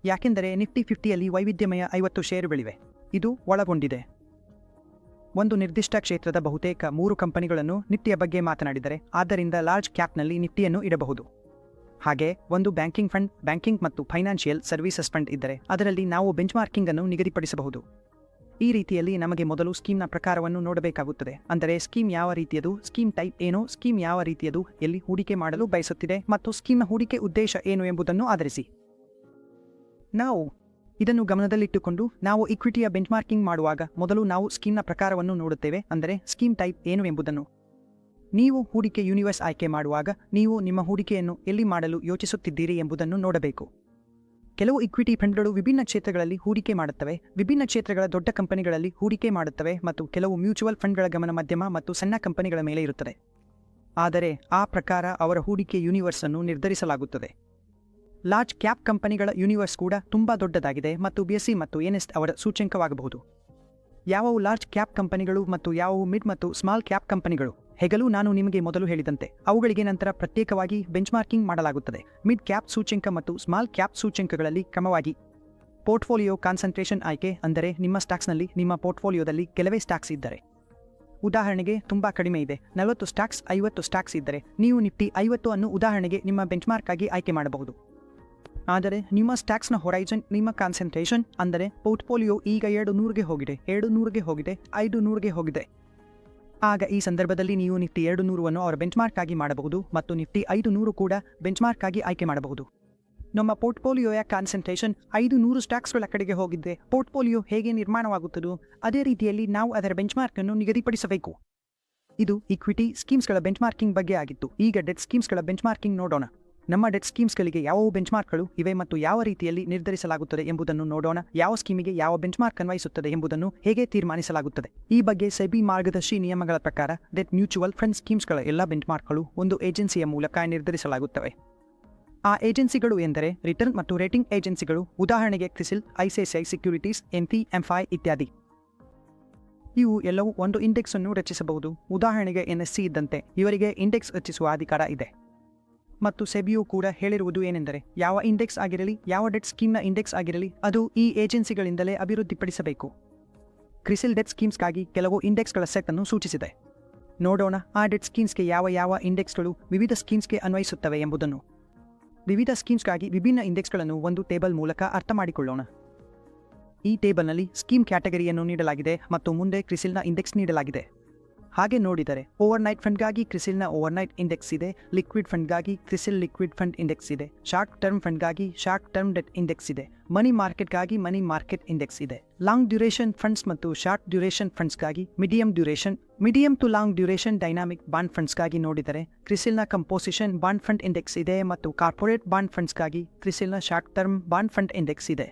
ಯಾಕೆಂದರೆ ನಿಫ್ಟಿ ಫಿಫ್ಟಿಯಲ್ಲಿ ವೈವಿಧ್ಯಮಯ ಐವತ್ತು ಷೇರುಗಳಿವೆ. ಇದು ಒಳಗೊಂಡಿದೆ. ಒಂದು ನಿರ್ದಿಷ್ಟ ಕ್ಷೇತ್ರದ ಬಹುತೇಕ ಮೂರು ಕಂಪನಿಗಳನ್ನು ನಿಫ್ಟಿಯ ಬಗ್ಗೆ ಮಾತನಾಡಿದರೆ, ಆದ್ದರಿಂದ ಲಾರ್ಜ್ ಕ್ಯಾಪ್ನಲ್ಲಿ ನಿಫ್ಟಿಯನ್ನು ಇಡಬಹುದು. ಹಾಗೆ ಒಂದು ಬ್ಯಾಂಕಿಂಗ್ ಫಂಡ್, ಬ್ಯಾಂಕಿಂಗ್ ಮತ್ತು ಫೈನಾನ್ಷಿಯಲ್ ಸರ್ವಿಸಸ್ ಫಂಡ್ ಇದ್ದರೆ ಅದರಲ್ಲಿ ನಾವು ಬೆಂಚ್ಮಾರ್ಕಿಂಗ್ ಅನ್ನು ನಿಗದಿಪಡಿಸಬಹುದು. ಈ ರೀತಿಯಲ್ಲಿ ನಮಗೆ ಮೊದಲು ಸ್ಕೀಮ್ನ ಪ್ರಕಾರವನ್ನು ನೋಡಬೇಕಾಗುತ್ತದೆ. ಅಂದರೆ ಸ್ಕೀಮ್ ಯಾವ ರೀತಿಯದು, ಸ್ಕೀಮ್ ಟೈಪ್ ಏನು, ಸ್ಕೀಮ್ ಯಾವ ರೀತಿಯದು, ಎಲ್ಲಿ ಹೂಡಿಕೆ ಮಾಡಲು ಬಯಸುತ್ತಿದೆ ಮತ್ತು ಸ್ಕೀಮ್ನ ಹೂಡಿಕೆ ಉದ್ದೇಶ ಏನು ಎಂಬುದನ್ನು ಆಧರಿಸಿ. ನಾವು ಇದನ್ನು ಗಮನದಲ್ಲಿಟ್ಟುಕೊಂಡು ನಾವು ಇಕ್ವಿಟಿಯ ಬೆಂಚ್ಮಾರ್ಕಿಂಗ್ ಮಾಡುವಾಗ ಮೊದಲು ನಾವು ಸ್ಕೀಮ್ನ ಪ್ರಕಾರವನ್ನು ನೋಡುತ್ತೇವೆ. ಅಂದರೆ ಸ್ಕೀಮ್ ಟೈಪ್ ಏನು ಎಂಬುದನ್ನು. ನೀವು ಹೂಡಿಕೆ ಯೂನಿವರ್ಸ್ ಆಯ್ಕೆ ಮಾಡುವಾಗ ನೀವು ನಿಮ್ಮ ಹೂಡಿಕೆಯನ್ನು ಎಲ್ಲಿ ಮಾಡಲು ಯೋಚಿಸುತ್ತಿದ್ದೀರಿ ಎಂಬುದನ್ನು ನೋಡಬೇಕು. ಕೆಲವು ಇಕ್ವಿಟಿ ಫಂಡ್ಗಳು ವಿಭಿನ್ನ ಕ್ಷೇತ್ರಗಳಲ್ಲಿ ಹೂಡಿಕೆ ಮಾಡುತ್ತವೆ, ವಿಭಿನ್ನ ಕ್ಷೇತ್ರಗಳ ದೊಡ್ಡ ಕಂಪನಿಗಳಲ್ಲಿ ಹೂಡಿಕೆ ಮಾಡುತ್ತವೆ ಮತ್ತು ಕೆಲವು ಮ್ಯೂಚುವಲ್ ಫಂಡ್ಗಳ ಗಮನ ಮಧ್ಯಮ ಮತ್ತು ಸಣ್ಣ ಕಂಪನಿಗಳ ಮೇಲೆ ಇರುತ್ತದೆ. ಆದರೆ ಆ ಪ್ರಕಾರ ಅವರ ಹೂಡಿಕೆ ಯೂನಿವರ್ಸ್ ಅನ್ನು ನಿರ್ಧರಿಸಲಾಗುತ್ತದೆ. ಲಾರ್ಜ್ ಕ್ಯಾಪ್ ಕಂಪನಿಗಳ ಯೂನಿವರ್ಸ್ ಕೂಡ ತುಂಬಾ ದೊಡ್ಡದಾಗಿದೆ ಮತ್ತು ಬಿಎಸ್ಸಿ ಮತ್ತು ಎನ್ಎಸ್ ಅವರ ಸೂಚ್ಯಂಕವಾಗಬಹುದು. ಯಾವುವು ಲಾರ್ಜ್ ಕ್ಯಾಪ್ ಕಂಪನಿಗಳು ಮತ್ತು ಯಾವುವು ಮಿಡ್ ಮತ್ತು ಸ್ಮಾಲ್ ಕ್ಯಾಪ್ ಕಂಪನಿಗಳು? ಹೆಗಲು ನಾನು ನಿಮಗೆ ಮೊದಲು ಹೇಳಿದಂತೆ ಅವುಗಳಿಗೆ ನಂತರ ಪ್ರತ್ಯೇಕವಾಗಿ ಬೆಂಚ್ಮಾರ್ಕಿಂಗ್ ಮಾಡಲಾಗುತ್ತದೆ. ಮಿಡ್ ಕ್ಯಾಪ್ ಸೂಚ್ಯಂಕ ಮತ್ತು ಸ್ಮಾಲ್ ಕ್ಯಾಪ್ ಸೂಚ್ಯಂಕಗಳಲ್ಲಿ ಕ್ರಮವಾಗಿ ಪೋರ್ಟ್ಫೋಲಿಯೋ ಕಾನ್ಸಂಟ್ರೇಷನ್ ಆಯ್ಕೆ ಅಂದರೆ ನಿಮ್ಮ ಸ್ಟಾಕ್ಸ್ನಲ್ಲಿ ನಿಮ್ಮ ಪೋರ್ಟ್ಫೋಲಿಯೋದಲ್ಲಿ ಕೆಲವೇ ಸ್ಟಾಕ್ಸ್ ಇದ್ದರೆ. ಉದಾಹರಣೆಗೆ ತುಂಬಾ ಕಡಿಮೆ ಇದೆ. ನಲವತ್ತು ಸ್ಟಾಕ್ಸ್, ಐವತ್ತು ಸ್ಟಾಕ್ಸ್ ಇದ್ದರೆ ನೀವು ನಿಫ್ಟಿ ಐವತ್ತು ಅನ್ನು ಉದಾಹರಣೆಗೆ ನಿಮ್ಮ ಬೆಂಚ್ಮಾರ್ಕ್ ಆಗಿ ಆಯ್ಕೆ ಮಾಡಬಹುದು. ಆದರೆ ನಿಮ್ಮ ಸ್ಟಾಕ್ಸ್ನ ಹೊರೈಜನ್, ನಿಮ್ಮ ಕಾನ್ಸಂಟ್ರೇಷನ್ ಅಂದರೆ ಪೋರ್ಟ್ಫೋಲಿಯೋ ಈಗ ಎರಡು ನೂರಿಗೆ ಹೋಗಿದೆ, ಎರಡು ನೂರಿಗೆ ಹೋಗಿದೆ, ಐದು ನೂರಿಗೆ ಹೋಗಿದೆ. ಆಗ ಈ ಸಂದರ್ಭದಲ್ಲಿ ನೀವು ನಿಫ್ಟಿ ಎರಡು ನೂರುವನ್ನು ಅವರ ಬೆಂಚ್ಮಾರ್ಕ್ ಆಗಿ ಮಾಡಬಹುದು ಮತ್ತು ನಿಫ್ಟಿ ಐದು ನೂರು ಕೂಡ ಬೆಂಚ್ಮಾರ್ಕ್ ಆಗಿ ಆಯ್ಕೆ ಮಾಡಬಹುದು. ನಮ್ಮ ಪೋರ್ಟ್ಫೋಲಿಯೋಯ ಕಾನ್ಸಂಟ್ರೇಷನ್ ಐದು ನೂರು ಸ್ಟಾಕ್ಸ್ಗಳ ಕಡೆಗೆ ಹೋಗಿದ್ದೆ. ಪೋರ್ಟ್ಫೋಲಿಯೋ ಹೇಗೆ ನಿರ್ಮಾಣವಾಗುತ್ತದೋ ಅದೇ ರೀತಿಯಲ್ಲಿ ನಾವು ಅದರ ಬೆಂಚ್ಮಾರ್ಕ್ ಅನ್ನು ನಿಗದಿಪಡಿಸಬೇಕು. ಇದು ಇಕ್ವಿಟಿ ಸ್ಕೀಮ್ಸ್ಗಳ ಬೆಂಚ್ಮಾರ್ಕಿಂಗ್ ಬಗ್ಗೆ ಆಗಿತ್ತು. ಈಗ ಡೆಟ್ ಸ್ಕೀಮ್ಸ್ಗಳ ಬೆಂಚ್ಮಾರ್ಕಿಂಗ್ ನೋಡೋಣ. ನಮ್ಮ ಡೆಟ್ ಸ್ಕೀಮ್ಸ್ಗಳಿಗೆ ಯಾವ ಬೆಂಚ್ಮಾರ್ಕ್ಗಳು ಇವೆ ಮತ್ತು ಯಾವ ರೀತಿಯಲ್ಲಿ ನಿರ್ಧರಿಸಲಾಗುತ್ತದೆ ಎಂಬುದನ್ನು ನೋಡೋಣ. ಯಾವ ಸ್ಕೀಮಿಗೆ ಯಾವ ಬೆಂಚ್ಮಾರ್ಕ್ ಅನ್ವಯಿಸುತ್ತದೆ ಎಂಬುದನ್ನು ಹೇಗೆ ತೀರ್ಮಾನಿಸಲಾಗುತ್ತದೆ? ಈ ಬಗ್ಗೆ ಸೆಬಿ ಮಾರ್ಗದರ್ಶಿ ನಿಯಮಗಳ ಪ್ರಕಾರ ಡೆಟ್ ಮ್ಯೂಚುವಲ್ ಫಂಡ್ ಸ್ಕೀಮ್ಸ್ಗಳ ಎಲ್ಲ ಬೆಂಚ್ಮಾರ್ಕ್ಗಳು ಒಂದು ಏಜೆನ್ಸಿಯ ಮೂಲಕ ನಿರ್ಧರಿಸಲಾಗುತ್ತವೆ. ಆ ಏಜೆನ್ಸಿಗಳು ಎಂದರೆ ರಿಟರ್ನ್ ಮತ್ತು ರೇಟಿಂಗ್ ಏಜೆನ್ಸಿಗಳು, ಉದಾಹರಣೆಗೆ ಕ್ರಿಸಿಲ್ ಐಸಿಐಸಿಐ ಸೆಕ್ಯೂರಿಟೀಸ್ ಎನ್ಪಿ ಎಂಫೈ ಇತ್ಯಾದಿ. ಇವು ಎಲ್ಲವೂ ಒಂದು ಇಂಡೆಕ್ಸ್ ಅನ್ನು ರಚಿಸಬಹುದು. ಉದಾಹರಣೆಗೆ ಎನ್ಎಸ್ಸಿ ಇದ್ದಂತೆ ಇವರಿಗೆ ಇಂಡೆಕ್ಸ್ ರಚಿಸುವ ಅಧಿಕಾರ ಇದೆ. ಮತ್ತು ಸೆಬಿಯು ಕೂಡ ಹೇಳಿರುವುದು ಏನೆಂದರೆ, ಯಾವ ಇಂಡೆಕ್ಸ್ ಆಗಿರಲಿ, ಯಾವ ಡೆಟ್ ಸ್ಕೀಮ್ನ ಇಂಡೆಕ್ಸ್ ಆಗಿರಲಿ, ಅದು ಈ ಏಜೆನ್ಸಿಗಳಿಂದಲೇ ಅಭಿವೃದ್ಧಿಪಡಿಸಬೇಕು. ಕ್ರಿಸಿಲ್ ಡೆಟ್ ಸ್ಕೀಮ್ಸ್ಗಾಗಿ ಕೆಲವು ಇಂಡೆಕ್ಸ್ಗಳ ಸೆಟ್ ಅನ್ನು ಸೂಚಿಸಿದೆ. ನೋಡೋಣ, ಆ ಡೆಟ್ ಸ್ಕೀಮ್ಸ್ಗೆ ಯಾವ ಯಾವ ಇಂಡೆಕ್ಸ್ಗಳು ವಿವಿಧ ಸ್ಕೀಮ್ಸ್ಗೆ ಅನ್ವಯಿಸುತ್ತವೆ ಎಂಬುದನ್ನು. ವಿವಿಧ ಸ್ಕೀಮ್ಸ್ಗಾಗಿ ವಿಭಿನ್ನ ಇಂಡೆಕ್ಸ್ಗಳನ್ನು ಒಂದು ಟೇಬಲ್ ಮೂಲಕ ಅರ್ಥ ಮಾಡಿಕೊಳ್ಳೋಣ. ಈ ಟೇಬಲ್ನಲ್ಲಿ ಸ್ಕೀಮ್ ಕ್ಯಾಟಗರಿಯನ್ನು ನೀಡಲಾಗಿದೆ ಮತ್ತು ಮುಂದೆ ಕ್ರಿಸಿಲ್ನ ಇಂಡೆಕ್ಸ್ ನೀಡಲಾಗಿದೆ. ಹಾಗೆ ನೋಡಿದರೆ ಓವರ್ನೈಟ್ ಫಂಡ್ಗಾಗಿ ಕ್ರಿಸಿಲ್ನ ಓವರ್ನೈಟ್ ಇಂಡೆಕ್ಸ್ ಇದೆ ಲಿಕ್ವಿಡ್ ಫಂಡ್ಗಾಗಿ ಕ್ರಿಸಿಲ್ ಲಿಕ್ವಿಡ್ ಫಂಡ್ ಇಂಡೆಕ್ಸ್ ಇದೆ ಶಾರ್ಟ್ ಟರ್ಮ್ ಫಂಡ್ಗಾಗಿ ಶಾರ್ಟ್ ಟರ್ಮ್ ಡೆಟ್ ಇಂಡೆಕ್ಸ್ ಇದೆ ಮನಿ ಮಾರ್ಕೆಟ್ಗಾಗಿ ಮನಿ ಮಾರ್ಕೆಟ್ ಇಂಡೆಕ್ಸ್ ಇದೆ. ಲಾಂಗ್ ಡ್ಯೂರೇಷನ್ ಫಂಡ್ಸ್ ಮತ್ತು short duration ಫಂಡ್ಸ್ಗಾಗಿ medium duration medium to long duration dynamic bond ಫಂಡ್ಸ್ಗಾಗಿ ನೋಡಿದರೆ ಕ್ರಿಸಿಲ್ನ ಕಂಪೋಸಿಷನ್ ಬಾಂಡ್ ಫಂಡ್ ಇಂಡೆಕ್ಸ್ ಇದೆ ಮತ್ತು ಕಾರ್ಪೊರೇಟ್ ಬಾಂಡ್ ಫಂಡ್ಸ್ಗಾಗಿ ಕ್ರಿಸಿಲ್ನ short term bond fund index ಇದೆ.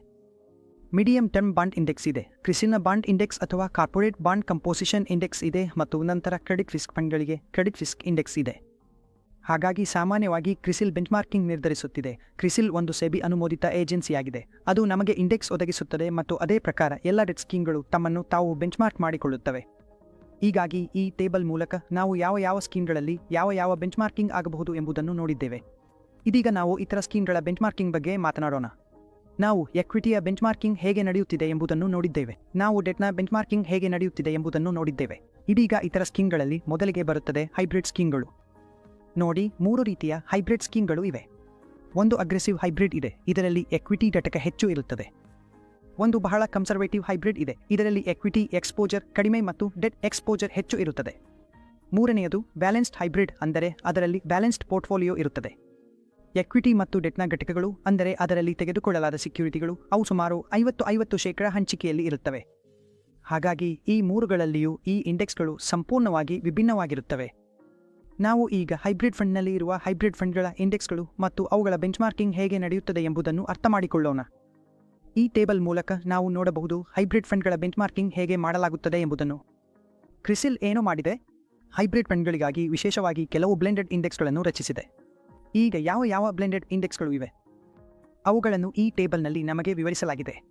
ಮೀಡಿಯಂ ಟರ್ಮ್ ಬಾಂಡ್ ಇಂಡೆಕ್ಸ್ ಇದೆ. ಕ್ರಿಸಿನ ಬಾಂಡ್ ಇಂಡೆಕ್ಸ್ ಅಥವಾ ಕಾರ್ಪೊರೇಟ್ ಬಾಂಡ್ ಕಂಪೋಸಿಷನ್ ಇಂಡೆಕ್ಸ್ ಇದೆ ಮತ್ತು ನಂತರ ಕ್ರೆಡಿಟ್ ರಿಸ್ಕ್ ಫಂಡ್ಗಳಿಗೆ ಕ್ರೆಡಿಟ್ ರಿಸ್ಕ್ ಇಂಡೆಕ್ಸ್ ಇದೆ. ಹಾಗಾಗಿ ಸಾಮಾನ್ಯವಾಗಿ ಕ್ರಿಸಿಲ್ ಬೆಂಚ್ಮಾರ್ಕಿಂಗ್ ನಿರ್ಧರಿಸುತ್ತಿದೆ. ಕ್ರಿಸಿಲ್ ಒಂದು ಸೆಬಿ ಅನುಮೋದಿತ ಏಜೆನ್ಸಿಯಾಗಿದೆ. ಅದು ನಮಗೆ ಇಂಡೆಕ್ಸ್ ಒದಗಿಸುತ್ತದೆ ಮತ್ತು ಅದೇ ಪ್ರಕಾರ ಎಲ್ಲ ಸ್ಕೀಮ್ಗಳು ತಮ್ಮನ್ನು ತಾವು ಬೆಂಚ್ ಮಾರ್ಕ್ ಮಾಡಿಕೊಳ್ಳುತ್ತವೆ. ಹೀಗಾಗಿ ಈ ಟೇಬಲ್ ಮೂಲಕ ನಾವು ಯಾವ ಯಾವ ಸ್ಕೀಮ್ಗಳಲ್ಲಿ ಯಾವ ಯಾವ ಬೆಂಚ್ಮಾರ್ಕಿಂಗ್ ಆಗಬಹುದು ಎಂಬುದನ್ನು ನೋಡಿದ್ದೇವೆ. ಇದೀಗ ನಾವು ಇತರ ಸ್ಕೀಮ್ಗಳ ಬೆಂಚ್ಮಾರ್ಕಿಂಗ್ ಬಗ್ಗೆ ಮಾತನಾಡೋಣ. ನಾವು ಎಕ್ವಿಟಿಯ ಬೆಂಚ್ಮಾರ್ಕಿಂಗ್ ಹೇಗೆ ನಡೆಯುತ್ತಿದೆ ಎಂಬುದನ್ನು ನೋಡಿದ್ದೇವೆ. ನಾವು ಡೆಟ್ನ ಬೆಂಚ್ಮಾರ್ಕಿಂಗ್ ಹೇಗೆ ನಡೆಯುತ್ತಿದೆ ಎಂಬುದನ್ನು ನೋಡಿದ್ದೇವೆ. ಇದೀಗ ಇತರ ಸ್ಕೀಮ್ಗಳಲ್ಲಿ ಮೊದಲಿಗೆ ಬರುತ್ತದೆ ಹೈಬ್ರಿಡ್ ಸ್ಕೀಮ್ಗಳು. ನೋಡಿ, ಮೂರು ರೀತಿಯ ಹೈಬ್ರಿಡ್ ಸ್ಕೀಮ್ಗಳು ಇವೆ. ಒಂದು ಅಗ್ರೆಸಿವ್ ಹೈಬ್ರಿಡ್ ಇದೆ, ಇದರಲ್ಲಿ ಎಕ್ವಿಟಿ ಘಟಕ ಹೆಚ್ಚು ಇರುತ್ತದೆ. ಒಂದು ಬಹಳ ಕನ್ಸರ್ವೇಟಿವ್ ಹೈಬ್ರಿಡ್ ಇದೆ, ಇದರಲ್ಲಿ ಎಕ್ವಿಟಿ ಎಕ್ಸ್ಪೋಜರ್ ಕಡಿಮೆ ಮತ್ತು ಡೆಟ್ ಎಕ್ಸ್ಪೋಜರ್ ಹೆಚ್ಚು ಇರುತ್ತದೆ. ಮೂರನೆಯದು ಬ್ಯಾಲೆನ್ಸ್ಡ್ ಹೈಬ್ರಿಡ್ ಅಂದರೆ ಅದರಲ್ಲಿ ಬ್ಯಾಲೆನ್ಸ್ಡ್ ಪೋರ್ಟ್ಫೋಲಿಯೋ ಇರುತ್ತದೆ. ಎಕ್ವಿಟಿ ಮತ್ತು ಡೆಟ್ನ ಘಟಕಗಳು, ಅಂದರೆ ಅದರಲ್ಲಿ ತೆಗೆದುಕೊಳ್ಳಲಾದ ಸೆಕ್ಯೂರಿಟಿಗಳು ಅವು ಸುಮಾರು ಐವತ್ತು ಐವತ್ತು ಶೇಕಡ ಹಂಚಿಕೆಯಲ್ಲಿ ಇರುತ್ತವೆ. ಹಾಗಾಗಿ ಈ ಮೂರುಗಳಲ್ಲಿಯೂ ಈ ಇಂಡೆಕ್ಸ್ಗಳು ಸಂಪೂರ್ಣವಾಗಿ ವಿಭಿನ್ನವಾಗಿರುತ್ತವೆ. ನಾವು ಈಗ ಹೈಬ್ರಿಡ್ ಫಂಡ್ನಲ್ಲಿ ಇರುವ ಹೈಬ್ರಿಡ್ ಫಂಡ್ಗಳ ಇಂಡೆಕ್ಸ್ಗಳು ಮತ್ತು ಅವುಗಳ ಬೆಂಚ್ಮಾರ್ಕಿಂಗ್ ಹೇಗೆ ನಡೆಯುತ್ತದೆ ಎಂಬುದನ್ನು ಅರ್ಥಮಾಡಿಕೊಳ್ಳೋಣ. ಈ ಟೇಬಲ್ ಮೂಲಕ ನಾವು ನೋಡಬಹುದು ಹೈಬ್ರಿಡ್ ಫಂಡ್ಗಳ ಬೆಂಚ್ಮಾರ್ಕಿಂಗ್ ಹೇಗೆ ಮಾಡಲಾಗುತ್ತದೆ ಎಂಬುದನ್ನು. ಕ್ರಿಸಿಲ್ ಏನು ಮಾಡಿದೆ. ಹೈಬ್ರಿಡ್ ಫಂಡ್ಗಳಿಗಾಗಿ ವಿಶೇಷವಾಗಿ ಕೆಲವು ಬ್ಲೆಂಡೆಡ್ ಇಂಡೆಕ್ಸ್ಗಳನ್ನು ರಚಿಸಿದೆ. ಈಗ ಯಾವ ಯಾವ ಬ್ಲೆಂಡೆಡ್ ಇಂಡೆಕ್ಸ್ಗಳು ಇವೆ? ಅವುಗಳನ್ನು ಈ ಟೇಬಲ್ನಲ್ಲಿ ನಮಗೆ ವಿವರಿಸಲಾಗಿದೆ.